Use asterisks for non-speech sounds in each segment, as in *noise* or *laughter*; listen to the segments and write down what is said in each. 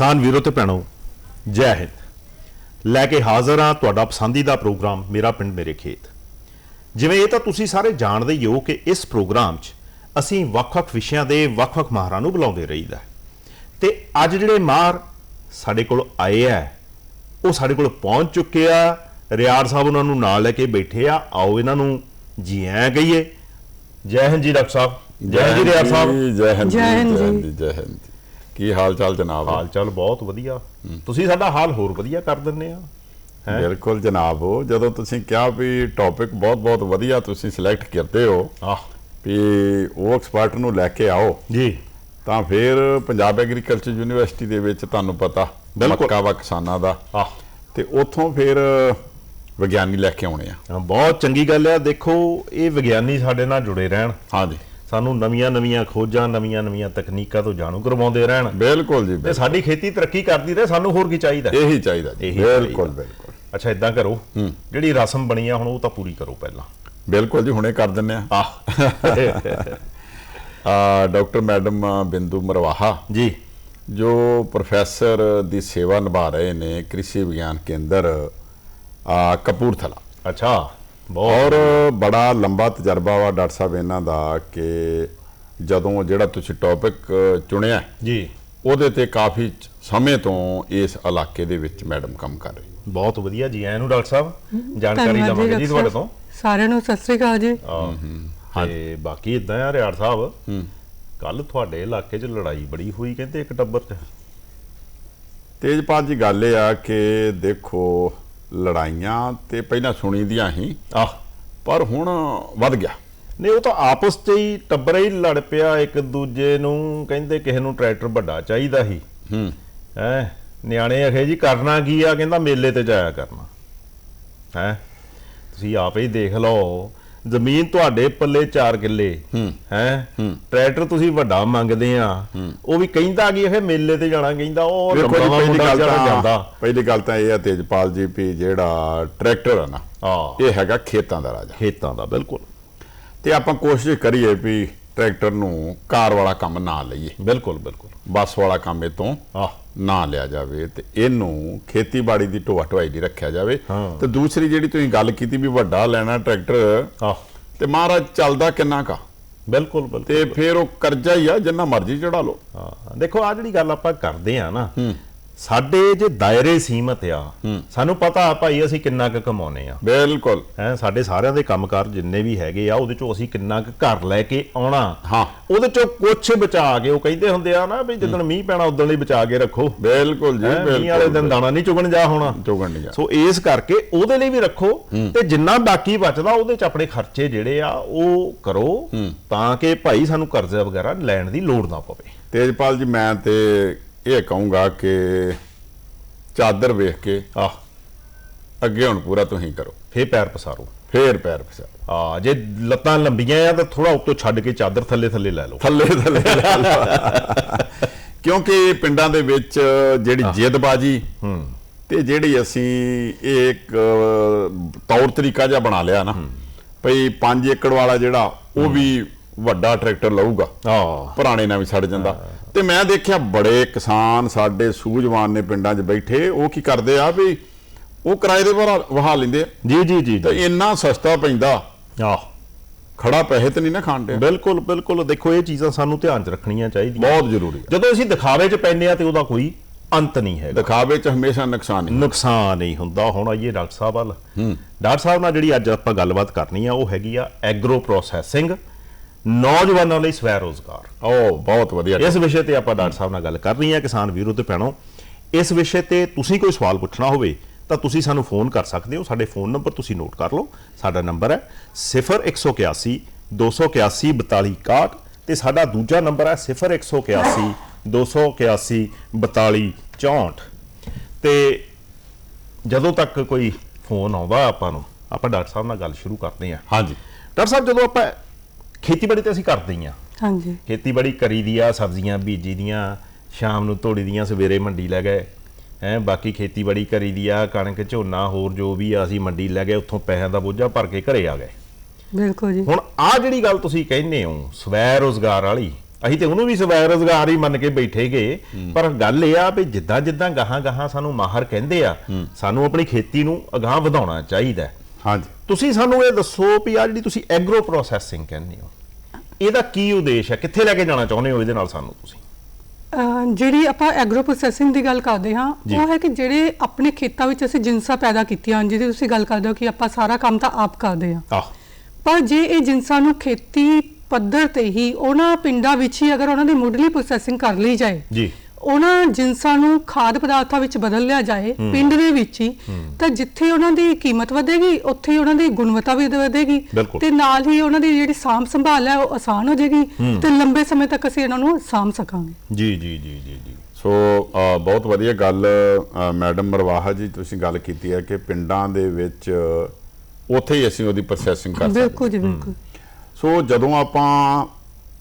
ਕਿਸਾਨ ਵੀਰੋ ਤੇ ਭੈਣੋ ਜੈ ਹਿੰਦ। ਲੈ ਕੇ ਹਾਜ਼ਰ ਹਾਂ ਤੁਹਾਡਾ ਪਸੰਦੀਦਾ ਪ੍ਰੋਗਰਾਮ ਮੇਰਾ ਪਿੰਡ ਮੇਰੇ ਖੇਤ। ਜਿਵੇਂ ਇਹ ਤਾਂ ਤੁਸੀਂ ਸਾਰੇ ਜਾਣਦੇ ਹੀ ਹੋ ਕਿ ਇਸ ਪ੍ਰੋਗਰਾਮ 'ਚ ਅਸੀਂ ਵੱਖ-ਵੱਖ ਵਿਸ਼ਿਆਂ ਦੇ ਵੱਖ-ਵੱਖ ਮਾਹਰਾਂ ਨੂੰ ਬੁਲਾਉਂਦੇ ਰਹੀਦਾ। ਤੇ ਅੱਜ ਜਿਹੜੇ ਮਾਹਰ ਸਾਡੇ ਕੋਲ ਆਏ ਆ ਉਹ ਸਾਡੇ ਕੋਲ ਪਹੁੰਚ ਚੁੱਕੇ ਆ। ਰਿਆੜ ਸਾਹਿਬ ਉਹਨਾਂ ਨੂੰ ਨਾਲ ਲੈ ਕੇ ਬੈਠੇ ਆ। ਆਓ ਇਹਨਾਂ ਨੂੰ ਜੀ ਐਂ ਕਹੀਏ। ਜੈ ਹਿੰਦ ਜੀ ਡਾਕਟਰ ਸਾਹਿਬ। ਜੈ ਹਿੰਦ ਜੀ ਰਿਆੜ ਸਾਹਿਬ ਜੀ, ਜੈ ਹਿੰਦ ਜੀ, ਜੈ ਹਿੰਦ ਜੈ ਜੀ। ਹਿੰਦ ਜੀ, ਜੈ ਹਿੰਦ ਜੀ। ਕੀ ਹਾਲ ਚਾਲ ਜਨਾਬ? ਹਾਲ ਚਾਲ ਬਹੁਤ ਵਧੀਆ। ਤੁਸੀਂ ਸਾਡਾ ਹਾਲ ਹੋਰ ਵਧੀਆ ਕਰ ਦਿੰਦੇ ਆ ਹੈਂ? ਬਿਲਕੁਲ ਜਨਾਬ ਉਹ ਜਦੋਂ ਤੁਸੀਂ ਕਿਹਾ ਵੀ ਟੌਪਿਕ ਬਹੁਤ ਬਹੁਤ ਵਧੀਆ ਤੁਸੀਂ ਸਿਲੈਕਟ ਕਰਦੇ ਹੋ ਆਹ। ਵੀ ਉਹ ਐਕਸਪਰਟ ਨੂੰ ਲੈ ਕੇ ਆਓ। ਜੀ। ਤਾਂ ਫਿਰ ਪੰਜਾਬ ਐਗਰੀਕਲਚਰ ਯੂਨੀਵਰਸਿਟੀ ਦੇ ਵਿੱਚ ਤੁਹਾਨੂੰ ਪਤਾ। ਮੱਕਾ ਵਾ ਕਿਸਾਨਾਂ ਦਾ। ਆਹ। ਤੇ ਉੱਥੋਂ ਫਿਰ ਵਿਗਿਆਨੀ ਲੈ ਕੇ ਆਉਣੇ ਆ। ਬਹੁਤ ਚੰਗੀ ਗੱਲ ਆ। ਦੇਖੋ ਇਹ ਵਿਗਿਆਨੀ ਸਾਡੇ ਨਾਲ ਜੁੜੇ ਰਹਿਣ। ਹਾਂਜੀ। ਸਾਨੂੰ ਨਵੀਆਂ-ਨਵੀਆਂ ਖੋਜਾਂ ਨਵੀਆਂ-ਨਵੀਆਂ ਤਕਨੀਕਾਂ ਤੋਂ ਜਾਣੂ ਕਰਵਾਉਂਦੇ ਰਹਿਣ। ਬਿਲਕੁਲ ਜੀ ਤੇ। ਸਾਡੀ ਖੇਤੀ ਤਰੱਕੀ ਕਰਦੀ ਰਹੇ ਸਾਨੂੰ ਹੋਰ ਕੀ ਚਾਹੀਦਾ? ਇਹੀ ਚਾਹੀਦਾ ਜੀ ਬਿਲਕੁਲ। ਬਿਲਕੁਲ। ਅੱਛਾ ਇਦਾਂ ਕਰੋ ਜਿਹੜੀ ਰਸਮ ਬਣੀ ਆ ਹੁਣ ਉਹ ਤਾਂ ਪੂਰੀ ਕਰੋ ਪਹਿਲਾਂ। ਬਿਲਕੁਲ ਜੀ ਹੁਣੇ ਕਰ ਦਿੰਨੇ ਆ। *laughs* ਆ ਡਾਕਟਰ ਮੈਡਮ ਬਿੰਦੂ ਮਰਵਾਹਾ। ਜੀ। ਜੋ ਪ੍ਰੋਫੈਸਰ ਦੀ ਸੇਵਾ ਨਿਭਾ ਰਹੇ ਨੇ ਕ੍ਰਿਸ਼ੀ ਵਿਗਿਆਨ ਕੇਂਦਰ ਆ ਕਪੂਰਥਲਾ। ਅੱਛਾ। ਔਰ ਬੜਾ ਲੰਬਾ ਤਜਰਬਾ ਵਾ ਡਾਕਟਰ ਸਾਹਿਬ ਇਹਨਾਂ ਦਾ ਕਿ ਜਦੋਂ ਜਿਹੜਾ ਤੁਸੀਂ ਟੌਪਿਕ ਚੁਣਿਆ ਜੀ। ਉਹਦੇ ਤੇ ਕਾਫੀ ਸਮੇਂ ਤੋਂ ਇਸ ਇਲਾਕੇ ਦੇ ਵਿੱਚ ਮੈਡਮ ਕੰਮ ਕਰ ਰਹੀ ਬਹੁਤ ਵਧੀਆ ਜੀ ਐਨੂੰ ਡਾਕਟਰ ਸਾਹਿਬ ਜਾਣਕਾਰੀ ਲਵਾਂਗੇ ਜੀ ਤੁਹਾਡੇ। ਤੋਂ। ਸਾਰਿਆਂ ਨੂੰ ਸਤਿ ਸ੍ਰੀ ਅਕਾਲ ਜੀ। ਆਹ, ਤੇ ਬਾਕੀ ਇਦਾਂ ਆ ਰਿਆੜ ਸਾਹਿਬ ਕੱਲ ਤੁਹਾਡੇ ਇਲਾਕੇ 'ਚ ਲੜਾਈ ਬੜੀ ਹੋਈ ਕਹਿੰਦੇ ਇੱਕ ਟੱਬਰ 'ਚ। ਤੇਜਪਾਲ ਜੀ ਗੱਲ ਇਹ ਆ ਕਿ ਦੇਖੋ ਲੜਾਈਆਂ ਤੇ ਪਹਿਲਾਂ ਸੁਣੀ ਦੀਆਂ ਹੀ ਆਹ। ਪਰ ਹੁਣ ਵੱਧ ਗਿਆ। ਨਹੀਂ ਉਹ ਤਾਂ ਆਪਸ 'ਚ ਹੀ ਟੱਬਰ ਹੀ ਲੜ ਪਿਆ। ਇੱਕ ਦੂਜੇ ਨੂੰ ਕਹਿੰਦੇ ਕਿਸੇ ਨੂੰ ਟਰੈਕਟਰ ਵੱਡਾ ਚਾਹੀਦਾ ਸੀ। ਹੂੰ। ਹੈ? ਨਿਆਣੇ ਅਖੇ ਜੀ ਕਰਨਾ ਕੀ ਆ? ਕਹਿੰਦਾ ਮੇਲੇ ਤੇ ਜਾਇਆ ਕਰਨਾ। ਹੈ? ਤੁਸੀਂ ਆਪੇ ਹੀ ਦੇਖ ਲਓ। ਜ਼ਮੀਨ ਤੁਹਾਡੇ ਪੱਲੇ 4 ਕਿੱਲੇ। ਹੈ। ਟਰੈਕਟਰ ਤੁਸੀਂ ਵੱਡਾ ਮੰਗਦੇ ਆ। ਉਹ ਵੀ ਕਹਿੰਦਾ ਕੀ ਇਹ ਮੇਲੇ ਤੇ ਜਾਣਾ ਕਹਿੰਦਾ ਉਹ ਪਹਿਲੀ ਗੱਲ ਤਾਂ ਜਾਂਦਾ। ਪਹਿਲੀ ਗੱਲ ਤਾਂ ਇਹ ਆ ਤੇਜਪਾਲ ਜੀ ਵੀ ਜਿਹੜਾ ਟਰੈਕਟਰ ਆ ਨਾ ਇਹ ਹੈਗਾ ਖੇਤਾਂ ਦਾ ਰਾਜਾ। ਖੇਤਾਂ ਦਾ ਬਿਲਕੁਲ। ਤੇ ਆਪਾਂ ਕੋਸ਼ਿਸ਼ ਕਰੀਏ ਵੀ ਟਰੈਕਟਰ ਨੂੰ ਕਾਰ ਵਾਲਾ ਕੰਮ ਨਾ ਲਈਏ। ਬਿਲਕੁਲ ਬਿਲਕੁਲ। ਬੱਸ ਵਾਲਾ ਕੰਮ ਇਹ ਤੋਂ ਆਹ। ਨਾ ਲਿਆ ਜਾਵੇ ਤੇ ਇਹਨੂੰ ਖੇਤੀਬਾੜੀ ਦੀ ਢੋਆ ਢਵਾਈ ਦੀ ਰੱਖਿਆ ਜਾਵੇ। ਤੇ ਦੂਸਰੀ ਜਿਹੜੀ ਤੁਸੀਂ ਗੱਲ ਕੀਤੀ ਵੀ ਵੱਡਾ ਲੈਣਾ ਟਰੈਕਟਰ ਆਹ। ਤੇ ਮਹਾਰਾਜ ਚੱਲਦਾ ਕਿੰਨਾ ਕਾ? ਬਿਲਕੁਲ ਬਿਲਕੁਲ। ਤੇ ਫਿਰ ਉਹ ਕਰਜ਼ਾ ਹੀ ਆ ਜਿੰਨਾ ਮਰਜ਼ੀ ਚੜਾ ਲਓ। ਹਾਂ। ਦੇਖੋ ਆ ਜਿਹੜੀ ਗੱਲ ਆਪਾਂ ਕਰਦੇ ਆ ਨਾ ਸਾਡੇ ਜੇ ਦਾਇਰੇ ਸੀਮਤ ਆ ਸਾਨੂੰ ਪਤਾ ਆ ਭਾਈ ਅਸੀਂ ਕਿੰਨਾ ਕੁ ਕਮਾਉਨੇ ਆ। ਬਿਲਕੁਲ। ਹੈ ਸਾਡੇ ਸਾਰਿਆਂ ਦੇ ਕੰਮਕਾਰ ਜਿੰਨੇ ਵੀ ਹੈਗੇ ਆ ਉਹਦੇ ਚੋਂ ਅਸੀਂ ਕਿੰਨਾ ਕੁ ਘਰ ਲੈ ਕੇ ਆਉਣਾ। ਹਾਂ। ਉਹਦੇ ਚੋਂ ਕੁਝ ਬਚਾ ਕੇ ਉਹ ਕਹਿੰਦੇ ਹੁੰਦੇ ਆ ਨਾ ਵੀ ਜਦੋਂ ਮੀਂਹ ਪੈਣਾ ਉਦੋਂ ਲਈ ਬਚਾ ਕੇ ਰੱਖੋ। ਬਿਲਕੁਲ ਜੀ ਹੈਂ, ਮੀਂਹ ਵਾਲੇ ਦਿਨ ਬਿਲਕੁਲ ਦਾਣਾ ਨਹੀਂ ਚੁਗਣ ਜਾ ਹੋਣਾ। ਚੁਗਣ ਨਹੀਂ ਜਾ। ਸੋ ਇਸ ਕਰਕੇ ਉਹਦੇ ਲਈ ਵੀ ਰੱਖੋ ਤੇ ਜਿੰਨਾ ਬਾਕੀ ਬਚਦਾ ਉਹਦੇ ਚ ਆਪਣੇ ਖਰਚੇ ਜਿਹੜੇ ਆ ਉਹ ਕਰੋ ਤਾਂ ਕਿ ਭਾਈ ਸਾਨੂੰ ਕਰਜ਼ਾ ਵਗੈਰਾ ਲੈਣ ਦੀ ਲੋੜ ਨਾ ਪਵੇ। ਤੇਜਪਾਲ ਜੀ ਮੈਂ ਤੇ ਇਹ ਕਹੂੰਗਾ ਕਿ ਚਾਦਰ ਵੇਖ ਕੇ ਆਹ ਅੱਗੇ ਹੁਣ ਪੂਰਾ ਤੁਸੀਂ ਕਰੋ। ਫੇਰ ਪੈਰ ਪਸਾਰੋ। ਫੇਰ ਪੈਰ ਫਸਾ ਆ ਜੇ ਲੱਤਾਂ ਲੰਬੀਆਂ ਆ ਤਾਂ ਥੋੜਾ ਉੱਤੋਂ ਛੱਡ ਕੇ ਚਾਦਰ ਥੱਲੇ ਥੱਲੇ ਲੈ ਲਓ। ਥੱਲੇ ਥੱਲੇ ਲੈ ਲਓ। ਕਿਉਂਕਿ ਪਿੰਡਾਂ ਦੇ ਵਿੱਚ ਜਿਹੜੀ ਜਿੱਦਬਾਜੀ ਤੇ ਜਿਹੜੀ ਅਸੀਂ ਇਹ ਇੱਕ ਤੌਰ ਤਰੀਕਾ ਜਿਹਾ ਬਣਾ ਲਿਆ ਨਾ ਭਈ 5 ਏਕੜ ਵਾਲਾ ਜਿਹੜਾ ਉਹ ਵੀ ਵੱਡਾ ਟਰੈਕਟਰ ਲਊਗਾ। ਆ ਪੁਰਾਣੇ ਨਾਲ ਵੀ ਛੱਡ ਜਾਂਦਾ। ਤੇ ਮੈਂ ਦੇਖਿਆ ਬੜੇ ਕਿਸਾਨ ਸਾਡੇ ਸੂਝਵਾਨ ਨੇ ਪਿੰਡਾਂ 'ਚ ਬੈਠੇ ਉਹ ਕੀ ਕਰਦੇ ਆ ਵੀ ਉਹ ਕਿਰਾਏ ਦੇ ਵਹਾ ਵਹਾ ਲੈਂਦੇ ਆ। ਜੀ ਜੀ ਜੀ। ਤੇ ਇੰਨਾ ਸਸਤਾ ਪੈਂਦਾ। ਆ ਖੜਾ ਪੈਸੇ ਤੇ ਨਹੀਂ ਨਾ ਖਾਣ ਬਿਲਕੁਲ ਬਿਲਕੁਲ। ਦੇਖੋ ਇਹ ਚੀਜ਼ਾਂ ਸਾਨੂੰ ਧਿਆਨ 'ਚ ਰੱਖਣੀਆਂ ਚਾਹੀਦੀਆਂ। ਬਹੁਤ ਜ਼ਰੂਰੀ ਹੈ ਜਦੋਂ ਅਸੀਂ ਦਿਖਾਵੇ 'ਚ ਪੈਂਦੇ ਆ ਤੇ ਉਹਦਾ ਕੋਈ ਅੰਤ ਨਹੀਂ ਹੈਗਾ। ਦਿਖਾਵੇ 'ਚ ਹਮੇਸ਼ਾ ਨੁਕਸਾਨ ਹੀ ਨੁਕਸਾਨ ਨਹੀਂ ਹੁੰਦਾ। ਹੁਣ ਆਈਏ ਡਾਕਟਰ ਸਾਹਿਬ ਵੱਲ। ਡਾਕਟਰ ਸਾਹਿਬ ਨਾਲ ਜਿਹੜੀ ਅੱਜ ਆਪਾਂ ਗੱਲਬਾਤ ਕਰਨੀ ਆ ਉਹ ਹੈਗੀ ਆ ਐਗਰੋ ਪ੍ਰੋਸੈਸਿੰਗ। ਨੌਜਵਾਨਾਂ ਲਈ ਸਵੈ ਰੋਜ਼ਗਾਰ। ਉਹ ਬਹੁਤ ਵਧੀਆ ਇਸ ਵਿਸ਼ੇ ਤੇ ਆਪਾਂ ਡਾਕਟਰ ਸਾਹਿਬ ਨਾਲ ਗੱਲ ਕਰਨੀ ਹੈ ਕਿਸਾਨ ਵੀਰੋ ਤੇ ਭੈਣੋ। ਇਸ ਵਿਸ਼ੇ ਤੇ ਤੁਸੀਂ ਕੋਈ ਸਵਾਲ ਪੁੱਛਣਾ ਹੋਵੇ ਤਾਂ ਤੁਸੀਂ ਸਾਨੂੰ ਫੋਨ ਕਰ ਸਕਦੇ ਹੋ। ਸਾਡੇ ਫੋਨ ਨੰਬਰ ਤੁਸੀਂ ਨੋਟ ਕਰ ਲਓ। ਸਾਡਾ ਨੰਬਰ ਹੈ 0181 281 4261 ਤੇ ਸਾਡਾ ਦੂਜਾ ਨੰਬਰ ਹੈ 0181 281 4264 ਤੇ ਜਦੋਂ ਤੱਕ ਕੋਈ ਫੋਨ ਆਉਂਦਾ ਆਪਾਂ ਨੂੰ ਆਪਾਂ ਡਾਕਟਰ ਸਾਹਿਬ ਨਾਲ ਗੱਲ ਸ਼ੁਰੂ ਕਰਦੇ ਹਾਂ। ਹਾਂਜੀ। ਡਾਕਟਰ ਸਾਹਿਬ ਜਦੋਂ ਆਪਾਂ ਖੇਤੀਬਾੜੀ ਤੇ ਅਸੀਂ ਕਰਦੇ ਹੀ ਹਾਂਜੀ। ਖੇਤੀਬਾੜੀ ਕਰੀ ਦੀ ਆ ਸਬਜ਼ੀਆਂ ਬੀਜੀ ਦੀਆਂ ਸ਼ਾਮ ਨੂੰ ਤੋੜੀ ਦੀਆਂ ਸਵੇਰੇ ਮੰਡੀ ਲੈ ਗਏ। ਹੈ ਬਾਕੀ ਖੇਤੀਬਾੜੀ ਕਰੀ ਦੀ ਆ ਕਣਕ ਝੋਨਾ ਹੋਰ ਜੋ ਵੀ ਆ ਅਸੀਂ ਮੰਡੀ ਲੈ ਗਏ ਉੱਥੋਂ ਪੈਸਿਆਂ ਦਾ ਬੋਝਾ ਭਰ ਕੇ ਘਰੇ ਆ ਗਏ। ਬਿਲਕੁਲ ਜੀ। ਹੁਣ ਆ ਜਿਹੜੀ ਗੱਲ ਤੁਸੀਂ ਕਹਿੰਦੇ ਹੋ ਸਵੈ ਰੋਜ਼ਗਾਰ ਵਾਲੀ ਅਸੀਂ ਤੇ ਉਹਨੂੰ ਵੀ ਸਵੈ ਰੋਜ਼ਗਾਰ ਹੀ ਮੰਨ ਕੇ ਬੈਠੇ ਗਏ ਪਰ ਗੱਲ ਇਹ ਆ ਵੀ ਜਿੱਦਾਂ ਜਿੱਦਾਂ ਗਾਹਾਂ ਗਾਹਾਂ ਸਾਨੂੰ ਮਾਹਰ ਕਹਿੰਦੇ ਆ ਸਾਨੂੰ ਆਪਣੀ ਖੇਤੀ ਨੂੰ ਅਗਾਹ ਵਧਾਉਣਾ ਚਾਹੀਦਾ। ਹਾਂਜੀ। ਤੁਸੀਂ ਸਾਨੂੰ ਇਹ ਦੱਸੋ ਵੀ ਆ ਜਿਹੜੀ ਤੁਸੀਂ ਐਗਰੋ ਪ੍ਰੋਸੈਸਿੰਗ ਕਹਿੰਦੇ ਹੋ ਇਹਦਾ ਕੀ ਉਦੇਸ਼ ਹੈ? ਕਿੱਥੇ ਲੈ ਕੇ ਜਾਣਾ ਚਾਹੁੰਦੇ ਹੋ ਇਹਦੇ ਨਾਲ ਸਾਨੂੰ ਤੁਸੀਂ? ਜਿਹੜੀ ਆਪਾਂ ਐਗਰੋ ਪ੍ਰੋਸੈਸਿੰਗ ਦੀ ਗੱਲ ਕਰਦੇ ਹਾਂ। ਉਹ ਹੈ ਕਿ ਜਿਹੜੇ ਆਪਣੇ ਖੇਤਾਂ ਵਿੱਚ ਅਸੀਂ ਜਿੰਸਾਂ ਪੈਦਾ ਕੀਤੀਆਂ ਹਨ ਜਿਹਦੀ ਤੁਸੀਂ ਗੱਲ ਕਰਦੇ ਹੋ ਕਿ ਆਪਾਂ ਸਾਰਾ ਕੰਮ ਤਾਂ ਆਪ ਕਰਦੇ ਹਾਂ। ਪਰ ਜੇ ਇਹ ਜਿੰਸਾਂ ਨੂੰ ਖੇਤੀ ਪੱਧਰ ਤੇ ਹੀ ਉਹਨਾਂ ਪਿੰਡਾਂ ਵਿੱਚ ਹੀ ਅਗਰ ਉਹਨਾਂ ਦੀ ਮੁੱਢਲੀ ਪ੍ਰੋਸੈਸਿੰਗ ਕਰ ਲਈ ਜਾਏ ਜੀ। ਉਹਨਾਂ ਜਿੰਸਾਂ ਨੂੰ ਖਾਦ ਪਦਾਰਥਾਂ ਵਿੱਚ ਬਦਲ ਲਿਆ ਜਾਏ ਪਿੰਡ ਦੇ ਵਿੱਚ ਹੀ ਤਾਂ ਜਿੱਥੇ ਉਹਨਾਂ ਦੀ ਕੀਮਤ ਵਧੇਗੀ ਉੱਥੇ ਹੀ ਉਹਨਾਂ ਦੀ ਗੁਣਵੱਤਾ ਵੀ ਵਧੇਗੀ। ਤੇ ਨਾਲ ਹੀ ਉਹਨਾਂ ਦੀ ਜਿਹੜੀ ਸਾਂਭ ਸੰਭਾਲ ਹੈ ਉਹ ਆਸਾਨ ਹੋ ਜਾਏਗੀ ਤੇ ਲੰਬੇ ਸਮੇਂ ਤੱਕ ਅਸੀਂ ਇਹਨਾਂ ਨੂੰ ਸਾਂਭ ਸਕਾਂਗੇ। ਜੀ ਜੀ ਜੀ ਜੀ ਜੀ। ਸੋ ਬਹੁਤ ਵਧੀਆ ਗੱਲ ਮੈਡਮ ਮਰਵਾਹਾ ਜੀ ਤੁਸੀਂ ਗੱਲ ਕੀਤੀ ਹੈ ਕਿ ਪਿੰਡਾਂ ਦੇ ਵਿੱਚ ਉੱਥੇ ਹੀ ਅਸੀਂ ਉਹਦੀ ਪ੍ਰੋਸੈਸਿੰਗ ਕਰ ਸਕਦੇ ਬਿਲਕੁਲ ਜੀ ਬਿਲਕੁਲ। ਸੋ ਜਦੋਂ ਆਪਾਂ